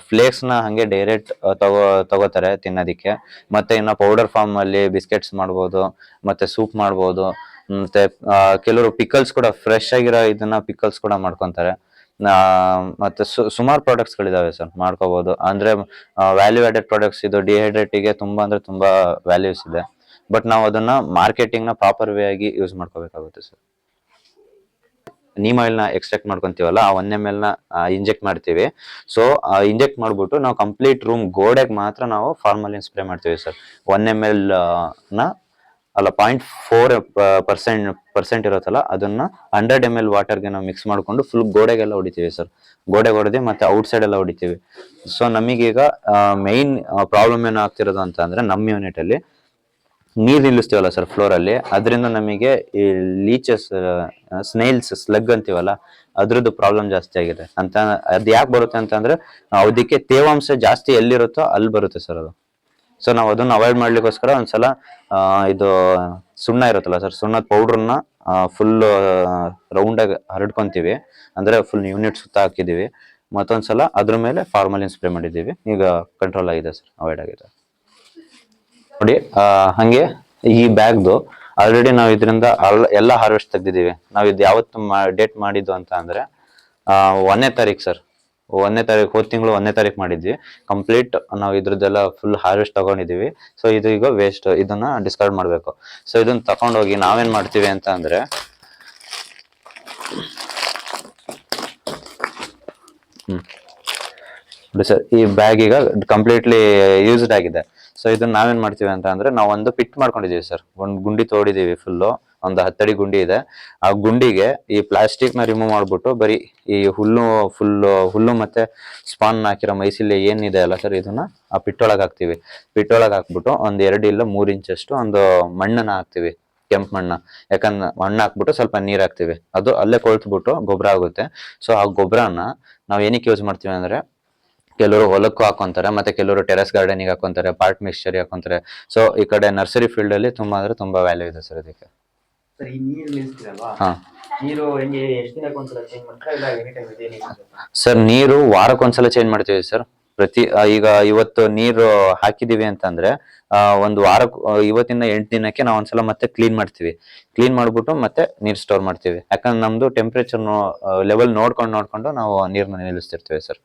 ಫ್ಲೇಕ್ಸ್ನ ಹಂಗೆ ಡೈರೆಕ್ಟ್ ತಗೋ, ತಗೋತಾರೆ ತಿನ್ನೋದಿಕ್ಕೆ. ಮತ್ತೆ ಇನ್ನ ಪೌಡರ್ ಫಾರ್ಮ್ ಅಲ್ಲಿ ಬಿಸ್ಕೆಟ್ಸ್ ಮಾಡ್ಬೋದು, ಮತ್ತೆ ಸೂಪ್ ಮಾಡ್ಬೋದು, ಮತ್ತೆ ಕೆಲವರು ಪಿಕಲ್ಸ್ ಕೂಡ ಫ್ರೆಶ್ ಆಗಿರೋ ಇದನ್ನ ಪಿಕಲ್ಸ್ ಕೂಡ ಮಾಡ್ಕೊಂತಾರೆ. ಮತ್ತೆ ಸುಮಾರು ಪ್ರಾಡಕ್ಟ್ಸ್ ಗಳಿದಾವೆ ಸರ್ ಮಾಡ್ಕೋಬಹುದು ಅಂದ್ರೆ ವ್ಯಾಲ್ಯೂ ಆಡೆಡ್ ಪ್ರಾಡಕ್ಟ್ಸ್ ಇದು ಡಿಹೈಡ್ರೇಟ್ಗೆ ತುಂಬಾ ಅಂದ್ರೆ ತುಂಬಾ ವ್ಯಾಲ್ಯೂಸ್ ಇದೆ. ಬಟ್ ನಾವು ಅದನ್ನ ಮಾರ್ಕೆಟಿಂಗ್ನ ಪ್ರಾಪರ್ ವೇ ಆಗಿ ಯೂಸ್ ಮಾಡ್ಕೋಬೇಕಾಗುತ್ತೆ ಸರ್. ನೀಮ್ ಆಯಿಲ್ನ ಎಕ್ಸ್ಟ್ರಾಕ್ಟ್ ಮಾಡ್ಕೊಂತೀವಲ್ಲ, ಆ ಒನ್ ಎಂ ಎಲ್ನ ಇಂಜೆಕ್ಟ್ ಮಾಡ್ತೀವಿ. ಸೊ ಇಂಜೆಕ್ಟ್ ಮಾಡ್ಬಿಟ್ಟು ನಾವು ಕಂಪ್ಲೀಟ್ ರೂಮ್ ಗೋಡೆಗೆ ಮಾತ್ರ ನಾವು ಫಾರ್ಮಲಿನ್ ಸ್ಪ್ರೇ ಮಾಡ್ತೀವಿ ಸರ್ ಒನ್ ಎಂ ಎಲ್ನ, ಅಲ್ಲ ಪಾಯಿಂಟ್ ಫೋರ್ ಪರ್ಸೆಂಟ್ ಪರ್ಸೆಂಟ್ ಇರುತ್ತಲ್ಲ, ಅದನ್ನ ಹಂಡ್ರೆಡ್ ಎಂ ಎಲ್ ವಾಟರ್ಗೆ ನಾವು ಮಿಕ್ಸ್ ಮಾಡಿಕೊಂಡು ಫುಲ್ ಗೋಡೆಗೆಲ್ಲ ಹೊಡಿತೀವಿ ಸರ್ ಗೋಡೆಗೆ ಹೊಡೆದು ಮತ್ತೆ ಔಟ್ ಸೈಡ್ ಎಲ್ಲ ಹೊಡಿತೀವಿ. ಸೊ ನಮಗೀಗ ಮೈನ್ ಪ್ರಾಬ್ಲಮ್ ಏನಾಗ್ತಿರೋದು ಅಂತ ಅಂದ್ರೆ ನಮ್ಮ ಯೂನಿಟ್ ಅಲ್ಲಿ ನೀರ್ ನಿಲ್ಲಿಸ್ತೀವಲ್ಲ ಸರ್ ಫ್ಲೋರ್ ಅಲ್ಲಿ? ಅದರಿಂದ ನಮಗೆ ಈ ಲೀಚಸ್ ಸ್ನೇಲ್ಸ್ ಸ್ಲಗ್ ಅಂತೀವಲ್ಲ, ಅದ್ರದ್ದು ಪ್ರಾಬ್ಲಮ್ ಜಾಸ್ತಿ ಆಗಿದೆ. ಅಂತ ಅದ್ ಯಾಕೆ ಬರುತ್ತೆ ಅಂತಂದ್ರೆ ಅದಕ್ಕೆ ತೇವಾಂಶ ಜಾಸ್ತಿ ಎಲ್ಲಿರುತ್ತೋ ಅಲ್ಲಿ ಬರುತ್ತೆ ಸರ್ ಅದು. ಸೊ ನಾವು ಅದನ್ನ ಅವಾಯ್ಡ್ ಮಾಡ್ಲಿಕ್ಕೋಸ್ಕರ ಒಂದ್ಸಲ ಇದು ಸುಣ್ಣ ಇರುತ್ತಲ್ಲ ಸರ್ ಸುಣ್ಣದ ಪೌಡ್ರನ್ನ ಫುಲ್ ರೌಂಡ್ ಆಗಿ ಹರಡ್ಕೊಂತೀವಿ. ಅಂದ್ರೆ ಫುಲ್ ಯೂನಿಟ್ ಸುತ್ತ ಹಾಕಿದೀವಿ. ಮತ್ತೊಂದ್ಸಲ ಅದ್ರ ಮೇಲೆ ಫಾರ್ಮಲಿನ್ ಸ್ಪ್ರೇ ಮಾಡಿದ್ದೀವಿ ಈಗ ಕಂಟ್ರೋಲ್ ಆಗಿದೆ ಸರ್ ಅವಾಯ್ಡ್ ಆಗಿದೆ. ನೋಡಿ ಹಂಗೆ ಈ ಬ್ಯಾಗ್ದು ಆಲ್ರೆಡಿ ನಾವು ಇದರಿಂದ ಎಲ್ಲ ಹಾರ್ವೆಸ್ಟ್ ತೆಗ್ದಿದೀವಿ ನಾವು ಇದು ಯಾವತ್ತು ಡೇಟ್ ಮಾಡಿದ್ದು ಅಂತ ಅಂದ್ರೆ ಒಂದನೇ ತಾರೀಕು ಸರ್ ಒಂದನೇ ತಾರೀಕು ಹೋದ ತಿಂಗಳು ಒಂದನೇ ತಾರೀಕು ಮಾಡಿದ್ವಿ. ಕಂಪ್ಲೀಟ್ ನಾವು ಇದ್ರದ್ದೆಲ್ಲ ಫುಲ್ ಹಾರ್ವೆಸ್ಟ್ ತಗೊಂಡಿದೀವಿ ಸೊ ಇದು ಈಗ ವೇಸ್ಟ್ ಇದನ್ನ ಡಿಸ್ಕಾರ್ಡ್ ಮಾಡಬೇಕು. ಸೊ ಇದನ್ನ ತಗೊಂಡೋಗಿ ನಾವೇನ್ ಮಾಡ್ತೀವಿ ಅಂತ ಅಂದ್ರೆ, ಹ್ಮ್. ಸರ್ ಈ ಬ್ಯಾಗ್ ಈಗ ಕಂಪ್ಲೀಟ್ಲಿ ಯೂಸ್ಡ್ ಆಗಿದೆ. ಸೊ ಇದನ್ನ ನಾವೇನ್ ಮಾಡ್ತೀವಿ ಅಂತ ಅಂದ್ರೆ ನಾವು ಒಂದು ಪಿಟ್ ಮಾಡ್ಕೊಂಡಿದೀವಿ ಸರ್ ಒಂದು ಗುಂಡಿ ತೋಡಿದೀವಿ ಫುಲ್ಲು ಒಂದು ಹತ್ತಡಿ ಗುಂಡಿ ಇದೆ. ಆ ಗುಂಡಿಗೆ ಈ ಪ್ಲಾಸ್ಟಿಕ್ನ ರಿಮೂವ್ ಮಾಡ್ಬಿಟ್ಟು ಬರೀ ಈ ಹುಲ್ಲು ಫುಲ್ ಹುಲ್ಲು ಮತ್ತೆ ಸ್ಪಾನ್ ಹಾಕಿರೋ ಮೈಸಿಲಿ ಏನಿದೆ ಅಲ್ಲ ಸರ್ ಇದನ್ನ ಆ ಪಿಟ್ಟೊಳಗೆ ಹಾಕ್ತಿವಿ. ಪಿಟ್ಟೊಳಗೆ ಹಾಕ್ಬಿಟ್ಟು ಒಂದ್ ಎರಡು ಇಲ್ಲ ಮೂರ್ ಇಂಚಷ್ಟು ಒಂದು ಮಣ್ಣನ್ನ ಹಾಕ್ತಿವಿ, ಕೆಂಪು ಮಣ್ಣ. ಯಾಕಂದ್ರೆ ಮಣ್ಣು ಹಾಕ್ಬಿಟ್ಟು ಸ್ವಲ್ಪ ನೀರು ಹಾಕ್ತಿವಿ. ಅದು ಅಲ್ಲೇ ಕೊಳ್ತ್ಬಿಟ್ಟು ಗೊಬ್ಬರ ಆಗುತ್ತೆ. ಸೊ ಆ ಗೊಬ್ಬರನ ನಾವು ಏನಕ್ಕೆ ಯೂಸ್ ಮಾಡ್ತೀವಿ ಅಂದ್ರೆ ಕೆಲವರು ಹೊಲಕ್ಕೂ ಹಾಕೊಂತಾರೆ ಮತ್ತೆ ಕೆಲವರು ಟೆರೆಸ್ ಗಾರ್ಡನಿಗೆ ಹಾಕೊಂತಾರೆ ಪಾರ್ಟ್ ಮಿಕ್ಸ್ಚರ್ ಹಾಕೊಂತಾರೆ. ಸೊ ಈ ಕಡೆ ನರ್ಸರಿ ಫೀಲ್ಡ್ ಅಲ್ಲಿ ತುಂಬಾ ಅಂದ್ರೆ ತುಂಬಾ ವ್ಯಾಲ್ಯೂ ಇದೆ ಸರ್ ಇದಕ್ಕೆ. ಸರ್ ನೀರು ವಾರಕ್ಕೊಂದ್ಸಲ ಚೇಂಜ್ ಮಾಡ್ತೀವಿ ಸರ್. ಪ್ರತಿ ಈಗ ಇವತ್ತು ನೀರು ಹಾಕಿದೀವಿ ಅಂತಂದ್ರೆ ಒಂದು ವಾರಕ್ಕೆ ಆ, ಇವತ್ತಿಂದ ಎಂಟು ದಿನಕ್ಕೆ ನಾವು ಒಂದ್ಸಲ ಮತ್ತೆ ಕ್ಲೀನ್ ಮಾಡ್ತೀವಿ. ಕ್ಲೀನ್ ಮಾಡ್ಬಿಟ್ಟು ಮತ್ತೆ ನೀರು ಸ್ಟೋರ್ ಮಾಡ್ತೀವಿ. ಯಾಕಂದ್ರೆ ನಮ್ದು ಟೆಂಪ್ರೇಚರ್ ಲೆವೆಲ್ ನೋಡ್ಕೊಂಡು ನೋಡ್ಕೊಂಡು ನಾವು ನೀರ್ನ ನಿಲ್ಲಿಸ್ತಿರ್ತೀವಿ ಸರ್.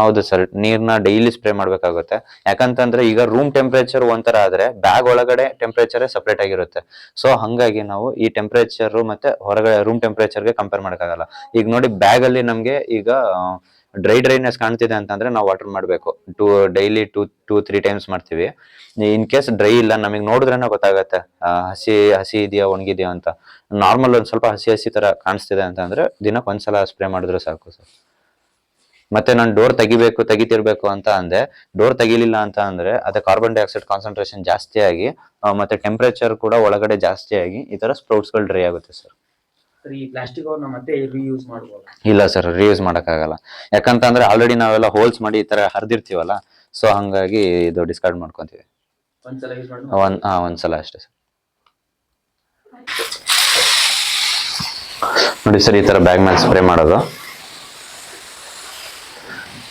ಹೌದು ಸರ್, ನೀರ್ನ ಡೈಲಿ ಸ್ಪ್ರೇ ಮಾಡ್ಬೇಕಾಗುತ್ತೆ. ಯಾಕಂತಂದ್ರೆ ಈಗ ರೂಮ್ ಟೆಂಪರೇಚರ್ ಒಂಥರ ಆದ್ರೆ ಬ್ಯಾಗ್ ಒಳಗಡೆ ಟೆಂಪರೇಚರ್ ಸಪ್ರೇಟ್ ಆಗಿರುತ್ತೆ. ಸೊ ಹಂಗಾಗಿ ನಾವು ಈ ಟೆಂಪರೇಚರ್ ಮತ್ತೆ ಹೊರಗಡೆ ರೂಮ್ ಟೆಂಪರೇಚರ್ಗೆ ಕಂಪೇರ್ ಮಾಡಕ್ಕಾಗಲ್ಲ. ಈಗ ನೋಡಿ ಬ್ಯಾಗ್ ಅಲ್ಲಿ ನಮ್ಗೆ ಈಗ ಡ್ರೈ ಡ್ರೈನೆಸ್ ಕಾಣ್ತಿದೆ ಅಂತಂದ್ರೆ ನಾವು ವಾಟರ್ ಮಾಡಬೇಕು. Two daily two two three times ಮಾಡ್ತೀವಿ. ಇನ್ ಕೇಸ್ ಡ್ರೈ ಇಲ್ಲ, ನಮಗೆ ನೋಡಿದ್ರೇನೆ ಗೊತ್ತಾಗತ್ತೆ. ಹಸಿ ಹಸಿ ಇದೆಯಾ, ಒಣಗಿದೆಯಾ ಅಂತ. ನಾರ್ಮಲ್ ಒಂದು ಸ್ವಲ್ಪ ಹಸಿ ಹಸಿ ತರ ಕಾಣಿಸ್ತಿದೆ ಅಂತಂದ್ರೆ ದಿನಕ್ಕೆ ಒಂದ್ಸಲ ಸ್ಪ್ರೇ ಮಾಡಿದ್ರೆ ಸಾಕು ಸರ್. ಮತ್ತೆ ನಾನು ಡೋರ್ ತೆಗಿಬೇಕು ತೆಗಿತಿರ್ಬೇಕು ಅಂತ ಅಂದೆ. ಡೋರ್ ತೆಗಿಲಿಲ್ಲ ಅಂತ ಅಂದ್ರೆ ಅದೇ ಕಾರ್ಬನ್ ಡೈಆಕ್ಸೈಡ್ ಕಾನ್ಸಂಟ್ರೇಷನ್ ಜಾಸ್ತಿ ಆಗಿ ಮತ್ತೆ ಟೆಂಪರೇಚರ್ ಕೂಡ ಒಳಗಡೆ ಜಾಸ್ತಿ ಆಗಿ ಈ ತರ ಸ್ಪ್ರೌಟ್ಸ್ಗಳು ಡ್ರೈ ಆಗುತ್ತೆ ಸರ್ ಈ ಪ್ಲಾಸ್ಟಿಕ್ ಅವ್ರನ್ನ ಮತ್ತೆ ರೀಯೂಸ್ ಮಾಡಬಹುದು ಇಲ್ಲ ಸರ್ ರಿಯೂಸ್ ಮಾಡಕ್ಕಾಗಲ್ಲ. ಯಾಕಂತಂದ್ರೆ ಆಲ್ರೆಡಿ ನಾವೆಲ್ಲ ಹೋಲ್ಸ್ ಮಾಡಿ ಈ ತರ ಹರಿದಿರ್ತೀವಲ್ಲ ಸೊ ಹಂಗಾಗಿ ಇದು ಡಿಸ್ಕಾರ್ಡ್ ಮಾಡ್ಕೊಂತೀವಿ. ಒಂದ್ಸಲ ಯೂಸ್ ಮಾಡಿ ಒಂದ್ ಹಾ ಒಂದ್ಸಲ ಅಷ್ಟೇ ಸರ್ ನೋಡಿ ಸರ್ ಈ ತರ ಬ್ಯಾಗ್ ಮೇಲೆ ಸ್ಪ್ರೇ ಮಾಡೋದು.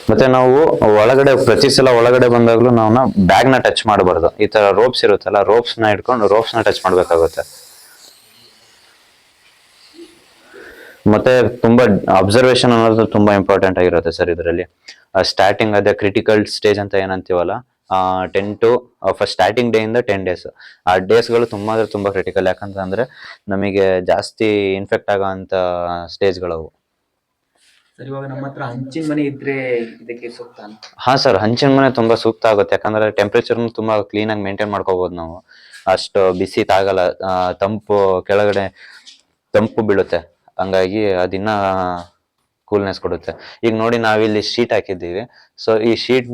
ಮತ್ತೆ ನಾವು ಒಳಗಡೆ, ಪ್ರತಿ ಸಲ ಒಳಗಡೆ ಬಂದಾಗ್ಲೂ ನಾವು ಬ್ಯಾಗ್ನ ಟಚ್ ಮಾಡಬಾರ್ದು. ಈ ತರ ರೋಪ್ಸ್ ಇರುತ್ತಲ್ಲ ರೋಪ್ಸ್ನ ಇಟ್ಕೊಂಡು ರೋಪ್ಸ್ನ ಟಚ್ ಮಾಡ್ಬೇಕಾಗುತ್ತೆ. ಮತ್ತೆ ತುಂಬಾ ಅಬ್ಸರ್ವೇಶನ್ ಅನ್ನೋದು ತುಂಬಾ ಇಂಪಾರ್ಟೆಂಟ್ ಆಗಿರುತ್ತೆ ಸರ್ ಇದರಲ್ಲಿ. ಸ್ಟಾರ್ಟಿಂಗ್ ಅದೇ ಕ್ರಿಟಿಕಲ್ ಸ್ಟೇಜ್ ಅಂತ ಏನಂತೀವಲ್ಲ ten to first starting day ಇಂದ ಟೆನ್ ಡೇಸ್ ಆ ಡೇಸ್ಗಳು ತುಂಬಾ ಅಂದ್ರೆ ತುಂಬಾ ಕ್ರಿಟಿಕಲ್ ಯಾಕಂತಂದ್ರೆ ನಮಗೆ ಜಾಸ್ತಿ ಇನ್ಫೆಕ್ಟ್ ಆಗೋ ಅಂತ ಸ್ಟೇಜ್ಗಳವು ಸರ್, ಇವಾಗ ಹಂಚಿನ ಮನೆ ಇದ್ರೆ ಇದಕ್ಕೆ ಸೂಕ್ತ ಹಾ ಸರ್, ಹಂಚಿನ ಮನೆ ತುಂಬಾ ಸೂಕ್ತ ಆಗುತ್ತೆ. ಯಾಕಂದ್ರೆ ಟೆಂಪರೇಚರ್ ತುಂಬಾ ಕ್ಲೀನ್ ಆಗಿ ಮೇಂಟೈನ್ ಮಾಡ್ಕೋಬಹುದು ನಾವು. ಅಷ್ಟು ಬಿಸಿ ತಾಗಲ್ಲ ತಂಪು ಕೆಳಗಡೆ ತಂಪು ಬೀಳುತ್ತೆ. ಹಂಗಾಗಿ ಅದಿನ್ನ ಕೂಲ್ನೆಸ್ ಕೊಡುತ್ತೆ. ಈಗ ನೋಡಿ ನಾವಿಲ್ಲಿ ಶೀಟ್ ಹಾಕಿದ್ದೀವಿ. ಸೊ ಈ ಶೀಟ್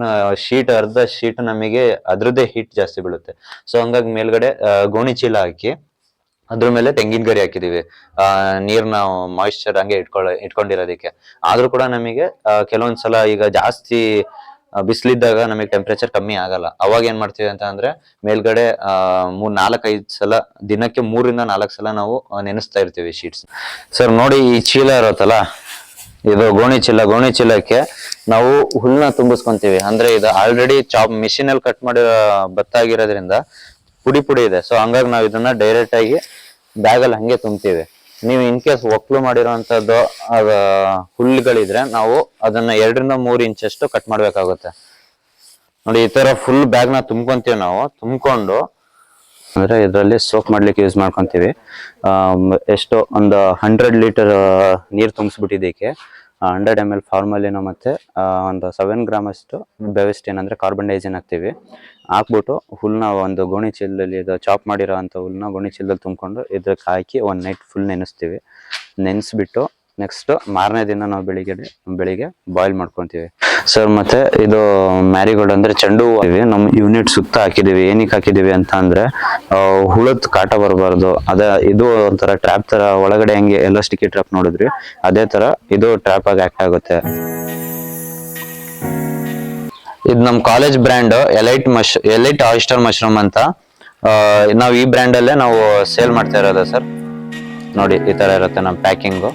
ಶೀಟ್ ಅರ್ಧ ಶೀಟ್ ನಮಗೆ ಅದ್ರದ್ದೇ ಹೀಟ್ ಜಾಸ್ತಿ ಬೀಳುತ್ತೆ. ಸೊ ಹಂಗಾಗಿ ಮೇಲ್ಗಡೆ ಗೋಣಿ ಚೀಲ ಹಾಕಿ ಅದ್ರ ಮೇಲೆ ತೆಂಗಿನ ಗರಿ ಹಾಕಿದೀವಿ. ಆ, ನೀರ್ನ ಮಾಯಿಶ್ಚರ್ ಹಂಗೆ ಇಟ್ಕೊಳ್ಳ ಇಟ್ಕೊಂಡಿರೋದಕ್ಕೆ. ಆದ್ರೂ ಕೂಡ ನಮಗೆ ಕೆಲವೊಂದ್ಸಲ ಈಗ ಜಾಸ್ತಿ ಬಿಸಿಲಿದ್ದಾಗ ನಮಗೆ ಟೆಂಪರೇಚರ್ ಕಮ್ಮಿ ಆಗಲ್ಲ. ಅವಾಗ ಏನ್ ಮಾಡ್ತೀವಿ ಅಂತ ಅಂದ್ರೆ, ಮೇಲ್ಗಡೆ ಮೂರ್, ನಾಲ್ಕೈದು ಸಲ, ದಿನಕ್ಕೆ ಮೂರಿಂದ ನಾಲ್ಕು ಸಲ ನಾವು ನೆನೆಸ್ತಾ ಇರ್ತೀವಿ ಶೀಟ್ಸ್ ಸರ್ ನೋಡಿ ಈ ಚೀಲ ಇರುತ್ತಲ್ಲ? ಇದು ಗೋಣಿ ಚೀಲ. ಗೋಣಿ ಚೀಲಕ್ಕೆ ನಾವು ಹುಲ್ನ ತುಂಬಿಸ್ಕೊಂತೀವಿ. ಅಂದ್ರೆ ಇದು ಆಲ್ರೆಡಿ ಚಾಪ್ ಮಿಷಿನ್ ಅಲ್ಲಿ ಕಟ್ ಮಾಡಿರೋ ಭತ್ತ ಆಗಿರೋದ್ರಿಂದ ಪುಡಿ ಪುಡಿ ಇದೆ. ಸೊ ಹಂಗಾಗಿ ನಾವು ಇದನ್ನ ಡೈರೆಕ್ಟ್ ಆಗಿ ಬ್ಯಾಗ್ ಅಲ್ಲಿ ಹಂಗೆ ತುಂಬ್ತೀವಿ. ನೀವು ಇನ್ ಕೇಸ್ ಒಕ್ಲು ಮಾಡಿರೋಂಥದ್ದು ಹುಲ್ಲುಗಳಿದ್ರೆ ನಾವು ಅದನ್ನ ಎರಡರಿಂದ ಮೂರು ಇಂಚಷ್ಟು ಕಟ್ ಮಾಡಬೇಕಾಗುತ್ತೆ. ನೋಡಿ, ಈ ತರ ಫುಲ್ ಬ್ಯಾಗ್ನ ತುಂಬ್ಕೊಂತೀವಿ ನಾವು. ತುಂಬ್ಕೊಂಡು ಅಂದ್ರೆ ಇದರಲ್ಲಿ ಸೋಪ್ ಮಾಡ್ಲಿಕ್ಕೆ ಯೂಸ್ ಮಾಡ್ಕೊಂತೀವಿ. ಎಷ್ಟು ಒಂದು ಹಂಡ್ರೆಡ್ ಲೀಟರ್ ನೀರು ತುಂಬಿಸ್ಬಿಟ್ಟಿದ್ದಕ್ಕೆ ಹಂಡ್ರೆಡ್ ಎಂ ಎಲ್ ಫಾರ್ಮಲಿನ ಮತ್ತೆ ಒಂದು ಸೆವೆನ್ ಗ್ರಾಮ್ ಅಷ್ಟು ಬೆವೆಸ್ಟಿನ್ ಅಂದ್ರೆ ಕಾರ್ಬನ್ ಡೈಜಿನ್ ಹಾಕ್ತೀವಿ. ಹಾಕ್ಬಿಟ್ಟು ಹುಲ್ನ ಒಂದು ಗೋಣಿ ಚೀಲದಲ್ಲಿ ಇದು ಚಾಪ್ ಮಾಡಿರೋ ಅಂಥ ಹುಲ್ನ ಗೋಣಿ ಚೀಲದಲ್ಲಿ ತುಂಬಿಕೊಂಡು ಇದಕ್ಕೆ ಹಾಕಿ ಒಂದು ನೈಟ್ ಫುಲ್ ನೆನೆಸ್ತೀವಿ. ನೆನೆಸ್ಬಿಟ್ಟು ನೆಕ್ಸ್ಟ್ ಮಾರನೇ ದಿನ ನಾವು ಬೆಳಿಗ್ಗೆ ಬೆಳಿಗ್ಗೆ ಬಾಯ್ಲ್ ಮಾಡ್ಕೊತೀವಿ. ಸರ್ ಮತ್ತೆ ಇದು ಮ್ಯಾರಿಗೋಲ್ಡ್ ಅಂದ್ರೆ ಚೆಂಡು ಹೂವು. ನಮ್ಮ ಯೂನಿಟ್ ಸುತ್ತ ಹಾಕಿದೀವಿ, ಏನಕ್ಕೆ ಹಾಕಿದೀವಿ ಅಂತ ಅಂದ್ರೆ ಹುಳದ್ ಕಾಟ ಬರಬಾರ್ದು. ಅದ, ಇದು ಒಂಥರ ಟ್ರ್ಯಾಪ್ ತರ ಒಳಗಡೆ ಹೆಂಗೆ ಎಲ್ಲ ಸ್ಟಿಕ್ಕಿ ಟ್ರ್ಯಾಪ್ ನೋಡಿದ್ರಿ, ಅದೇ ತರ ಇದು ಟ್ರ್ಯಾಪ್ ಆಗಿ ಆಕ್ಟ್ ಆಗುತ್ತೆ. ಇದು ನಮ್ಮ college brand elite mush elite oyster mushroom ಅಂತ. ನಾವು ಈ ಬ್ರ್ಯಾಂಡ್ ಅಲ್ಲೇ ನಾವು ಸೇಲ್ ಮಾಡ್ತಾ ಇರೋದು ಸರ್ ನೋಡಿ, ಈ ತರ ಇರುತ್ತೆ ನಮ್ಮ ಪ್ಯಾಕಿಂಗು